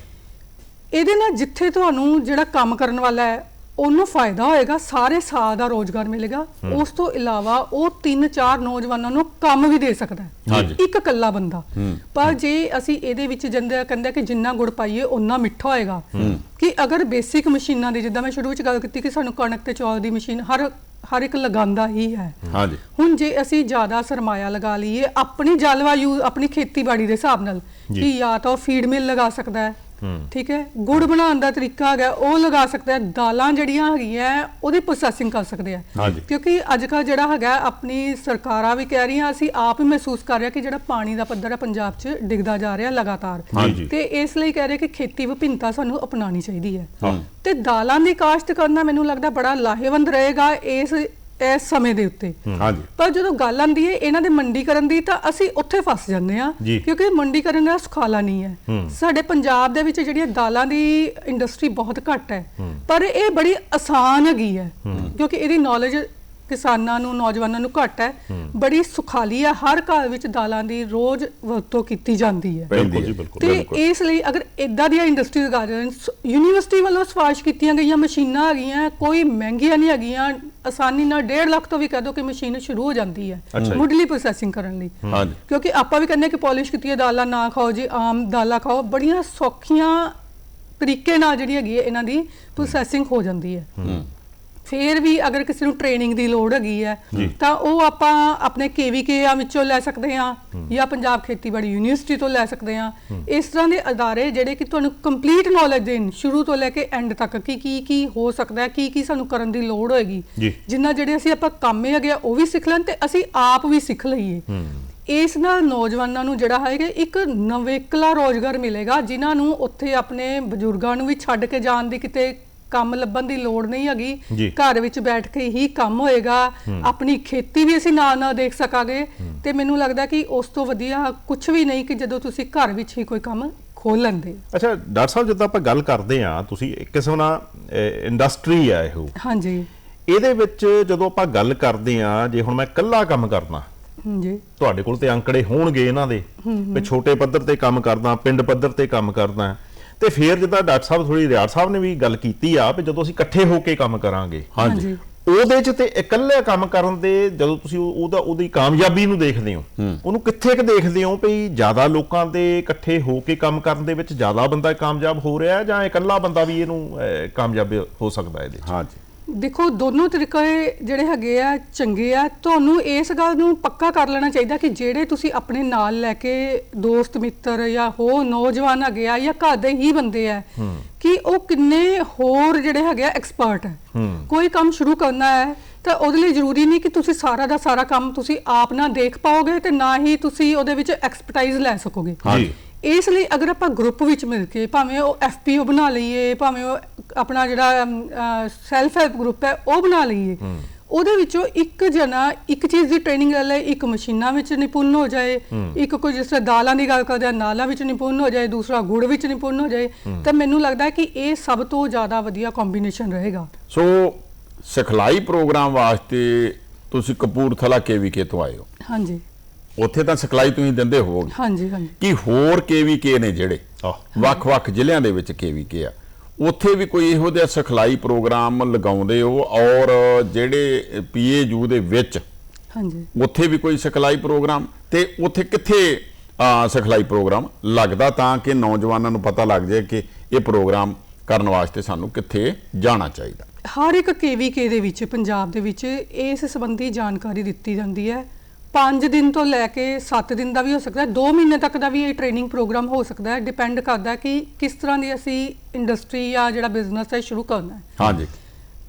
ਇਹਦੇ ਨਾਲ ਜਿੱਥੇ ਤੁਹਾਨੂੰ ਜਿਹੜਾ ਕੰਮ ਕਰਨ ਵਾਲਾ ਹੈ ਉਹਨੂੰ ਫਾਇਦਾ ਹੋਏਗਾ ਸਾਰੇ ਸਾਲ ਦਾ ਰੋਜ਼ਗਾਰ ਮਿਲੇਗਾ। ਉਸ ਤੋਂ ਇਲਾਵਾ ਉਹ ਤਿੰਨ ਚਾਰ ਨੌਜਵਾਨਾਂ ਨੂੰ ਕੰਮ ਵੀ ਦੇ ਸਕਦਾ। ਹੈ। ਇੱਕ ਇਕੱਲਾ ਬੰਦਾ। ਪਰ ਜੇ ਅਸੀਂ ਇਹਦੇ ਵਿੱਚ ਜੰਦੇ ਕਹਿੰਦੇ ਕਿ ਜਿੰਨਾ ਗੁੜ ਪਾਈਏ ਉਨਾ ਮਿੱਠਾ ਹੋਏਗਾ। ਕਿ ਅਗਰ ਬੇਸਿਕ ਮਸ਼ੀਨਾਂ ਦੀ ਜਿੱਦਾਂ ਮੈਂ ਸ਼ੁਰੂ ਵਿੱਚ ਗੱਲ ਕੀਤੀ ਕਿ ਸਾਨੂੰ ਕਣਕ ਤੇ ਚੌਲ ਦੀ ਮਸ਼ੀਨ ਹਰ ਹਰ ਇੱਕ ਲਗਾਉਂਦਾ ਹੀ ਹੈ ਹਾਂਜੀ ਹੁਣ ਜੇ ਅਸੀਂ ਜ਼ਿਆਦਾ ਸਰਮਾਇਆ ਲਗਾ ਲਈਏ ਆਪਣੀ ਜਲਵਾਯੂ ਆਪਣੀ ਖੇਤੀਬਾੜੀ ਦੇ ਹਿਸਾਬ ਨਾਲ। ਕਿ ਜਾਂ ਤਾਂ ਉਹ ਫੀਡ ਮਿਲ ਲਗਾ ਸਕਦਾ ਹੈ ਠੀਕ ਹੈ ਗੁੜ ਬਣਾਉਣ ਦਾ ਤਰੀਕਾ ਹੈਗਾ ਉਹ ਲਗਾ ਸਕਦਾ ਹੈ ਦਾਲਾਂ ਜਿਹੜੀਆਂ ਹੈਗੀਆਂ ਉਹਦੀ ਪ੍ਰੋਸੈਸਿੰਗ ਕਰ ਸਕਦੇ ਆ। ਕਿਉਂਕਿ ਅੱਜ ਕੱਲ੍ਹ ਜਿਹੜਾ ਹੈਗਾ ਆਪਣੀ ਸਰਕਾਰਾਂ ਵੀ ਕਹਿ ਰਹੀਆਂ ਅਸੀਂ ਆਪ ਹੀ ਮਹਿਸੂਸ ਕਰ ਰਹੇ ਕਿ ਜਿਹੜਾ ਪਾਣੀ ਦਾ ਪੱਧਰ ਹੈ ਪੰਜਾਬ 'ਚ ਡਿੱਗਦਾ ਜਾ ਰਿਹਾ ਲਗਾਤਾਰ। ਤੇ ਇਸ ਲਈ ਕਹਿ ਰਹੇ ਕਿ ਖੇਤੀ ਵਿਭਿੰਨਤਾ ਸਾਨੂੰ ਅਪਣਾਉਣੀ ਚਾਹੀਦੀ ਹਾਂ। ਤੇ ਦਾਲਾਂ ਦੀ ਕਾਸ਼ਤ ਕਰਨਾ ਮੈਨੂੰ ਲੱਗਦਾ ਬੜਾ ਲਾਹੇਵੰਦ ਰਹੇਗਾ ਇਸ ਇਸ ਸਮੇਂ ਦੇ ਉੱਤੇ। ਹਾਂਜੀ। ਪਰ ਜਦੋਂ ਗੱਲ ਆਂਦੀ ਹੈ ਇਹਨਾਂ ਦੇ ਮੰਡੀਕਰਨ ਦੀ ਤਾਂ ਅਸੀਂ ਉੱਥੇ ਫਸ ਜਾਂਦੇ ਆ। ਕਿਉਂਕਿ ਮੰਡੀਕਰਨ ਦਾ ਸੁਖਾਲਾ ਨਹੀਂ ਹੈ। ਸਾਡੇ ਪੰਜਾਬ ਦੇ ਵਿੱਚ ਜਿਹੜੀਆਂ ਦਾਲਾਂ ਦੀ ਇੰਡਸਟਰੀ ਬਹੁਤ ਘੱਟ ਹੈ। ਪਰ ਇਹ ਬੜੀ ਆਸਾਨ ਹੈਗੀ ਹੈ ਕਿਉਂਕਿ ਇਹਦੀ ਨੌਲੇਜ ਕਿਸਾਨਾਂ ਨੂੰ ਨੌਜਵਾਨਾਂ ਨੂੰ ਘੱਟ ਹੈ। ਬੜੀ ਸੁਖਾਲੀ ਹੈ। ਹਰ ਘਰ ਵਿੱਚ ਦਾਲਾਂ ਦੀ ਰੋਜ਼ ਵਰਤੋਂ ਕੀਤੀ ਜਾਂਦੀ ਹੈ। ਬਿਲਕੁਲ ਜੀ ਬਿਲਕੁਲ ਤੇ ਇਸ ਲਈ ਅਗਰ ਇਦਾਂ ਦੀਆਂ ਇੰਡਸਟਰੀ ਗਾਰਡਨ ਯੂਨੀਵਰਸਿਟੀ ਵੱਲੋਂ ਸਿਫਾਰਿਸ਼ ਕੀਤੀਆਂ ਗਈਆਂ ਮਸ਼ੀਨਾਂ ਹੈਗੀਆਂ ਕੋਈ ਮਹਿੰਗੀਆਂ ਨਹੀਂ ਹੈਗੀਆਂ ਆਸਾਨੀ ਨਾਲ 1.5 ਲੱਖ ਤੋਂ ਵੀ ਕਹਿ ਦੋ ਕਿ ਮਸ਼ੀਨ ਸ਼ੁਰੂ ਹੋ ਜਾਂਦੀ ਹੈ। ਮੁੱਢਲੀ ਪ੍ਰੋਸੈਸਿੰਗ ਕਰਨ ਲਈ। ਹਾਂਜੀ। ਕਿਉਂਕਿ ਆਪਾਂ ਵੀ ਕਹਿੰਦੇ ਕਿ ਪਾਲਿਸ਼ ਕੀਤੀਆਂ ਦਾਲਾਂ ਨਾ ਖਾਓ ਜੀ ਆਮ ਦਾਲਾਂ ਖਾਓ। ਬੜੀਆਂ ਸੌਖੀਆਂ ਤਰੀਕੇ ਨਾਲ ਜਿਹੜੀ ਹੈਗੀ ਹੈ ਇਹਨਾਂ ਦੀ ਪ੍ਰੋਸੈਸਿੰਗ ਹੋ ਜਾਂਦੀ ਹੈ। ਫੇਰ ਵੀ ਅਗਰ ਕਿਸੇ ਨੂੰ ਟ੍ਰੇਨਿੰਗ ਦੀ ਲੋੜ ਹੈਗੀ ਹੈ ਤਾਂ ਉਹ ਆਪਾਂ ਆਪਣੇ ਕੇਵੀਕੇ ਆ ਵਿੱਚੋਂ ਲੈ ਸਕਦੇ ਹਾਂ ਜਾਂ ਪੰਜਾਬ ਖੇਤੀਬਾੜੀ ਯੂਨੀਵਰਸਿਟੀ ਤੋਂ ਲੈ ਸਕਦੇ ਹਾਂ। ਇਸ ਤਰ੍ਹਾਂ ਦੇ ਅਦਾਰੇ ਜਿਹੜੇ ਕਿ ਤੁਹਾਨੂੰ ਕੰਪਲੀਟ ਨੌਲੇਜ ਦੇਣ ਸ਼ੁਰੂ ਤੋਂ ਲੈ ਕੇ ਐਂਡ ਤੱਕ ਕਿ ਕੀ ਕੀ ਹੋ ਸਕਦਾ ਹੈ ਕੀ ਕੀ ਸਾਨੂੰ ਕਰਨ ਦੀ ਲੋੜ ਹੋਏਗੀ। ਜਿੰਨਾ ਜਿਹੜੇ ਅਸੀਂ ਆਪਾਂ ਕੰਮ ਹੈਗੇ ਆ ਉਹ ਵੀ ਸਿੱਖ ਲੈਣ ਤੇ ਅਸੀਂ ਆਪ ਵੀ ਸਿੱਖ ਲਈਏ। ਇਸ ਨਾਲ ਨੌਜਵਾਨਾਂ ਨੂੰ ਜਿਹੜਾ ਹੈਗਾ ਇੱਕ ਨਵੇਕਲਾ ਰੋਜ਼ਗਾਰ ਮਿਲੇਗਾ ਜਿਨ੍ਹਾਂ ਨੂੰ ਉੱਥੇ ਆਪਣੇ ਬਜ਼ੁਰਗਾਂ ਨੂੰ ਵੀ ਛੱਡ ਕੇ ਜਾਣ ਦੀ ਕਿਤੇ ਕੰਮ ਲੱਭਣ ਦੀ ਲੋੜ ਨਹੀਂ। ਹੈਗੀ। ਘਰ ਵਿੱਚ ਬੈਠ ਕੇ ਹੀ ਕੰਮ ਹੋਏਗਾ। ਆਪਣੀ ਖੇਤੀ ਵੀ ਅਸੀਂ ਨਾਲ ਨਾਲ ਦੇਖ ਸਕਾਂਗੇ। ਤੇ ਮੈਨੂੰ ਲੱਗਦਾ ਕਿ ਉਸ ਤੋਂ ਵਧੀਆ ਕੁਝ ਵੀ ਨਹੀਂ ਕਿ ਜਦੋਂ ਤੁਸੀਂ ਘਰ ਵਿੱਚ ਹੀ ਕੋਈ ਕੰਮ ਖੋਲ ਲੈਂਦੇ। ਅੱਛਾ ਡਾਕਟਰ ਸਾਹਿਬ ਜਦੋਂ ਆਪਾਂ ਗੱਲ ਕਰਦੇ ਆ ਤੁਸੀਂ ਇੱਕ ਕਿਸਮ ਨਾਲ ਇੰਡਸਟਰੀ ਆ ਇਹੋ। ਹਾਂਜੀ। ਇਹਦੇ ਵਿੱਚ ਜਦੋਂ ਆਪਾਂ ਗੱਲ ਕਰਦੇ ਆ ਜੇ ਹੁਣ ਮੈਂ ਇਕੱਲਾ ਕੰਮ ਕਰਨਾ ਜੀ ਤੁਹਾਡੇ ਕੋਲ ਤੇ ਅੰਕੜੇ ਹੋਣਗੇ ਇਹਨਾਂ ਦੇ। ਵੀ ਛੋਟੇ ਪੱਧਰ ਤੇ ਕੰਮ ਕਰਦਾ ਪਿੰਡ ਪੱਧਰ ਤੇ ਕੰਮ ਕਰਦਾ। ਤੇ ਫਿਰ ਜਿੱਦਾਂ ਡਾਕਟਰ ਸਾਹਿਬ ਥੋੜੀ ਰਿਆੜ ਸਾਹਿਬ ਨੇ ਵੀ ਗੱਲ ਕੀਤੀ ਆ ਵੀ ਜਦੋਂ ਅਸੀਂ ਇਕੱਠੇ ਹੋ ਕੇ ਕੰਮ ਕਰਾਂਗੇ। ਹਾਂਜੀ। ਉਹਦੇ ਚ ਤੇ ਇਕੱਲੇ ਕੰਮ ਕਰਨ ਦੇ ਜਦੋਂ ਤੁਸੀਂ ਉਹ- ਉਹਦਾ ਉਹਦੀ ਕਾਮਯਾਬੀ ਨੂੰ ਦੇਖਦੇ ਹੋ ਉਹਨੂੰ ਕਿੱਥੇ ਕਿ ਦੇਖਦੇ ਹੋ ਵੀ ਜ਼ਿਆਦਾ ਲੋਕਾਂ ਦੇ ਇਕੱਠੇ ਹੋ ਕੇ ਕੰਮ ਕਰਨ ਦੇ ਵਿੱਚ ਜ਼ਿਆਦਾ ਬੰਦਾ ਕਾਮਯਾਬ ਹੋ ਰਿਹਾ ਹੈ ਜਾਂ ਇਕੱਲਾ ਬੰਦਾ ਵੀ ਇਹਨੂੰ ਕਾਮਯਾਬ ਹੋ ਸਕਦਾ ਇਹਦੇ ਚ? ਹਾਂਜੀ। ਦੇਖੋ ਦੋਨੋਂ ਤਰੀਕੇ ਜਿਹੜੇ ਹੈਗੇ ਆ ਚੰਗੇ ਆ। ਤੁਹਾਨੂੰ ਇਸ ਗੱਲ ਨੂੰ ਪੱਕਾ ਕਰ ਲੈਣਾ ਚਾਹੀਦਾ ਕਿ ਜਿਹੜੇ ਤੁਸੀਂ ਆਪਣੇ ਨਾਲ ਲੈ ਕੇ ਦੋਸਤ ਮਿੱਤਰ ਜਾਂ ਹੋ ਨੌਜਵਾਨ ਹੈਗੇ ਆ ਜਾਂ ਘਰ ਦੇ ਹੀ ਬੰਦੇ ਆ ਕਿ ਉਹ ਕਿੰਨੇ ਹੋਰ ਜਿਹੜੇ ਹੈਗੇ ਆ ਐਕਸਪਰਟ ਹੈ। ਕੋਈ ਕੰਮ ਸ਼ੁਰੂ ਕਰਨਾ ਹੈ ਤਾਂ ਉਹਦੇ ਲਈ ਜ਼ਰੂਰੀ ਨਹੀਂ ਕਿ ਤੁਸੀਂ ਸਾਰਾ ਦਾ ਸਾਰਾ ਕੰਮ ਤੁਸੀਂ ਆਪ ਨਾ ਦੇਖ ਪਾਓਗੇ ਤੇ ਨਾ ਹੀ ਤੁਸੀਂ ਉਹਦੇ ਵਿੱਚ ਐਕਸਪਰਟਾਈਜ਼ ਲੈ ਸਕੋਗੇ। ਹਾਂਜੀ। ਇਸ ਲਈ ਅਗਰ ਆਪਾਂ ਗਰੁੱਪ ਵਿੱਚ ਮਿਲ ਕੇ ਭਾਵੇਂ ਉਹ ਐਫਪੀਓ ਬਣਾ ਲਈਏ ਭਾਵੇਂ ਉਹ ਆਪਣਾ ਜਿਹੜਾ ਸੈਲਫ ਹੈਲਪ ਗਰੁੱਪ ਹੈ ਉਹ ਬਣਾ ਲਈਏ ਉਹਦੇ ਵਿੱਚੋਂ ਇੱਕ ਜਣਾ ਇੱਕ ਚੀਜ਼ ਦੀ ਟ੍ਰੇਨਿੰਗ ਲੈ ਲਏ ਇੱਕ ਮਸ਼ੀਨਾਂ ਵਿੱਚ ਨਿਪੁੰਨ ਹੋ ਜਾਏ ਇੱਕ ਕੋਈ ਜਿਸ ਤਰ੍ਹਾਂ ਦਾਲਾਂ ਦੀ ਗੱਲ ਕਰਦੇ ਆ ਨਾਲਾਂ ਵਿੱਚ ਨਿਪੁੰਨ ਹੋ ਜਾਏ ਦੂਸਰਾ ਗੁੜ ਵਿੱਚ ਨਿਪੁੰਨ ਹੋ ਜਾਏ ਤਾਂ ਮੈਨੂੰ ਲੱਗਦਾ ਹੈ ਕਿ ਇਹ ਸਭ ਤੋਂ ਜ਼ਿਆਦਾ ਵਧੀਆ ਕੰਬੀਨੇਸ਼ਨ ਰਹੇਗਾ। ਸੋ ਸਿਖਲਾਈ ਪ੍ਰੋਗਰਾਮ ਵਾਸਤੇ ਤੁਸੀਂ ਕਪੂਰਥਲਾ ਕੇਵੀਕੇ ਤੋਂ ਆਏ ਹੋ। ਹਾਂਜੀ। ਉੱਥੇ ਤਾਂ ਸਿਖਲਾਈ ਤੁਸੀਂ ਦਿੰਦੇ ਹੋਵੋਗੇ। ਹਾਂਜੀ ਹਾਂਜੀ। ਕਿ ਹੋਰ ਕੇਵੀਕੇ ਨੇ ਜਿਹੜੇ। ਵੱਖ-ਵੱਖ ਜ਼ਿਲ੍ਹਿਆਂ ਦੇ ਵਿੱਚ ਕੇਵੀਕੇ ਆ। ਉੱਥੇ ਵੀ ਕੋਈ ਇਹੋ ਜਿਹਾ ਸਿਖਲਾਈ ਪ੍ਰੋਗਰਾਮ ਲਗਾਉਂਦੇ ਹੋ ਔਰ ਜਿਹੜੇ ਪੀਏਯੂ ਦੇ ਵਿੱਚ ਹਾਂਜੀ। ਉੱਥੇ ਵੀ ਕੋਈ ਸਿਖਲਾਈ ਪ੍ਰੋਗਰਾਮ? ਤੇ ਉੱਥੇ ਕਿੱਥੇ ਸਿਖਲਾਈ ਪ੍ਰੋਗਰਾਮ ਲੱਗਦਾ ਤਾਂ ਕਿ ਨੌਜਵਾਨਾਂ ਨੂੰ ਪਤਾ ਲੱਗ ਜਾਏ ਕਿ ਇਹ ਪ੍ਰੋਗਰਾਮ ਕਰਨ ਵਾਸਤੇ ਸਾਨੂੰ ਕਿੱਥੇ ਜਾਣਾ ਚਾਹੀਦਾ? ਹਰ ਇੱਕ ਕੇਵੀਕੇ ਦੇ ਵਿੱਚ ਪੰਜਾਬ ਦੇ ਵਿੱਚ ਇਸ ਸੰਬੰਧੀ ਜਾਣਕਾਰੀ ਦਿੱਤੀ ਜਾਂਦੀ ਹੈ। 5 ਦਿਨ ਤੋਂ ਲੈ ਕੇ 7 ਦਿਨ ਦਾ ਵੀ ਹੋ ਸਕਦਾ ਹੈ 2 ਮਹੀਨੇ ਤੱਕ ਦਾ ਵੀ ਇਹ ਟ੍ਰੇਨਿੰਗ ਪ੍ਰੋਗਰਾਮ ਹੋ ਸਕਦਾ ਹੈ ਡਿਪੈਂਡ ਕਰਦਾ ਕਿ ਕਿਸ ਤਰ੍ਹਾਂ ਦੀ ਅਸੀਂ ਇੰਡਸਟਰੀ ਜਾਂ ਜਿਹੜਾ ਬਿਜ਼ਨਸ ਹੈ ਸ਼ੁਰੂ ਕਰਨਾ ਹੈ। ਹਾਂਜੀ।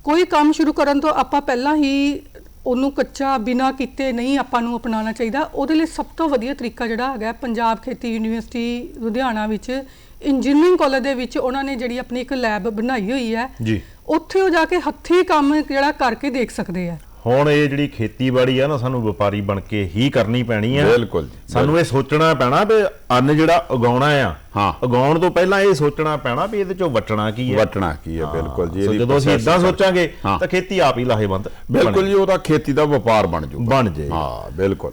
ਕੋਈ ਕੰਮ ਸ਼ੁਰੂ ਕਰਨ ਤੋਂ ਆਪਾਂ ਪਹਿਲਾਂ ਹੀ ਉਹਨੂੰ ਕੱਚਾ ਬਿਨਾ ਕੀਤੇ ਨਹੀਂ ਆਪਾਂ ਨੂੰ ਅਪਣਾਉਣਾ ਚਾਹੀਦਾ। ਉਹਦੇ ਲਈ ਸਭ ਤੋਂ ਵਧੀਆ ਤਰੀਕਾ ਜਿਹੜਾ ਹੈਗਾ ਪੰਜਾਬ ਖੇਤੀ ਯੂਨੀਵਰਸਿਟੀ ਲੁਧਿਆਣਾ ਵਿੱਚ ਇੰਜੀਨੀਅਰਿੰਗ ਕਾਲਜ ਦੇ ਵਿੱਚ ਉਹਨਾਂ ਨੇ ਜਿਹੜੀ ਆਪਣੀ ਇੱਕ ਲੈਬ ਬਣਾਈ ਹੋਈ ਹੈ। ਜੀ। ਉੱਥੇ ਉਹ ਜਾ ਕੇ ਹੱਥੀਂ ਕੰਮ ਜਿਹੜਾ ਕਰਕੇ ਦੇਖ ਸਕਦੇ ਆ ਹੁਣ ਇਹ ਜਿਹੜੀ ਖੇਤੀਬਾੜੀ ਆ ਨਾ ਸਾਨੂੰ ਵਪਾਰੀ ਬਣ ਕੇ ਹੀ ਕਰਨੀ ਪੈਣੀ ਆ। ਬਿਲਕੁਲ ਜੀ, ਸਾਨੂੰ ਇਹ ਸੋਚਣਾ ਪੈਣਾ ਵੀ ਅੰਨ ਜਿਹੜਾ ਉਗਾਉਣਾ ਆ ਹਾਂ। ਉਗਾਉਣ ਤੋਂ ਪਹਿਲਾਂ ਇਹ ਸੋਚਣਾ ਪੈਣਾ ਵੀ ਇਹਦੇ ਚੋਂ ਵਟਣਾ ਕੀ ਹੈ ਵਟਣਾ ਕੀ ਹੈ ਬਿਲਕੁਲ ਜੀ ਇਹਦੀ ਜਦੋਂ ਅਸੀਂ ਇਦਾਂ ਸੋਚਾਂਗੇ। ਤਾਂ ਖੇਤੀ ਆਪ ਹੀ ਲਾਹੇਵੰਦ ਬਿਲਕੁਲ ਜੀ ਉਹਦਾ ਖੇਤੀ ਦਾ ਵਪਾਰ ਬਣ ਜਾਊਗਾ। ਬਣ ਜਾਏਗਾ। ਹਾਂ ਬਿਲਕੁਲ।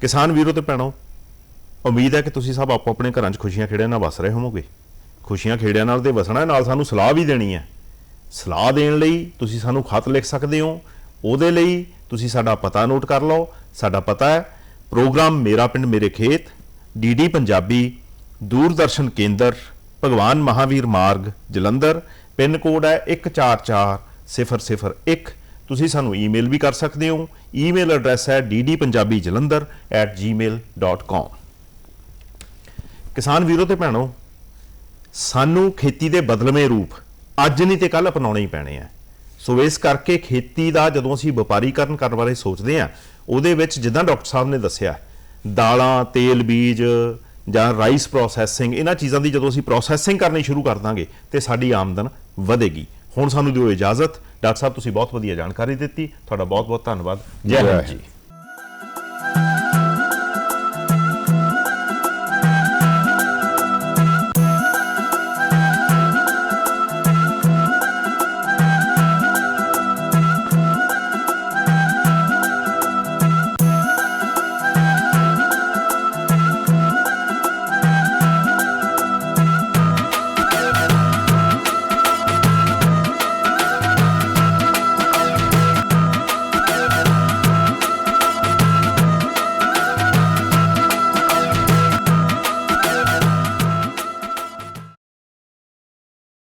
ਕਿਸਾਨ ਵੀਰੋ ਤੇ ਭੈਣੋ ਉਮੀਦ ਹੈ ਕਿ ਤੁਸੀਂ ਸਭ ਆਪੋ ਆਪਣੇ ਘਰਾਂ 'ਚ ਖੁਸ਼ੀਆਂ ਖੇੜਿਆਂ ਨਾਲ ਵਸ ਰਹੇ ਹੋਵੋਗੇ। ਖੁਸ਼ੀਆਂ ਖੇੜਿਆਂ ਨਾਲ ਤੇ ਵਸਣਾ ਨਾਲ ਸਾਨੂੰ ਸਲਾਹ ਵੀ ਦੇਣੀ ਹੈ। ਸਲਾਹ ਦੇਣ ਲਈ ਤੁਸੀਂ ਸਾਨੂੰ ਖਤ ਲਿਖ ਸਕਦੇ ਹੋ ਉਹਦੇ ਲਈ ਤੁਸੀਂ ਸਾਡਾ ਪਤਾ ਨੋਟ ਕਰ ਲਓ। ਸਾਡਾ ਪਤਾ ਹੈ, ਪ੍ਰੋਗਰਾਮ ਮੇਰਾ ਪਿੰਡ, ਮੇਰੇ ਖੇਤ ਡੀਡੀ ਪੰਜਾਬੀ, ਦੂਰਦਰਸ਼ਨ ਕੇਂਦਰ, ਭਗਵਾਨ ਮਹਾਵੀਰ ਮਾਰਗ, ਜਲੰਧਰ, ਪਿੰਨ ਕੋਡ ਹੈ 144001 ਤੁਸੀਂ ਸਾਨੂੰ ਈਮੇਲ ਵੀ ਕਰ ਸਕਦੇ ਹੋ। ਈਮੇਲ ਐਡਰੈਸ ਹੈ ddpunjabijalandhar@gmail.com ਕਿਸਾਨ ਵੀਰੋ ਤੇ ਭੈਣੋ, ਸਾਨੂੰ ਖੇਤੀ ਦੇ ਬਦਲਵੇਂ ਰੂਪ ਅੱਜ ਨਹੀਂ ਤੇ ਕੱਲ ਅਪਣਾਉਣੇ ਹੀ ਪੈਣੇ ਆ। ਸੋ ਇਸ ਕਰਕੇ ਖੇਤੀ ਦਾ ਜਦੋਂ ਅਸੀਂ ਵਪਾਰੀਕਰਨ ਕਰਨ ਬਾਰੇ ਸੋਚਦੇ ਆ ਉਹਦੇ ਵਿੱਚ ਜਿੱਦਾਂ ਡਾਕਟਰ ਸਾਹਿਬ ਨੇ ਦੱਸਿਆ, ਦਾਲਾਂ, ਤੇਲ ਬੀਜ ਜਾਂ ਰਾਈਸ ਪ੍ਰੋਸੈਸਿੰਗ, ਇਹਨਾਂ ਚੀਜ਼ਾਂ ਦੀ ਜਦੋਂ ਅਸੀਂ ਪ੍ਰੋਸੈਸਿੰਗ ਕਰਨੀ ਸ਼ੁਰੂ ਕਰ ਦਾਂਗੇ, ਤੇ ਸਾਡੀ ਆਮਦਨ ਵਧੇਗੀ। ਹੁਣ ਸਾਨੂੰ ਦਿਓ ਇਜਾਜ਼ਤ। ਡਾਕਟਰ ਸਾਹਿਬ, ਤੁਸੀਂ ਬਹੁਤ ਵਧੀਆ ਜਾਣਕਾਰੀ ਦਿੱਤੀ। ਤੁਹਾਡਾ ਬਹੁਤ ਬਹੁਤ ਧੰਨਵਾਦ। ਜੈ ਹਿੰਦ। ਜੀ।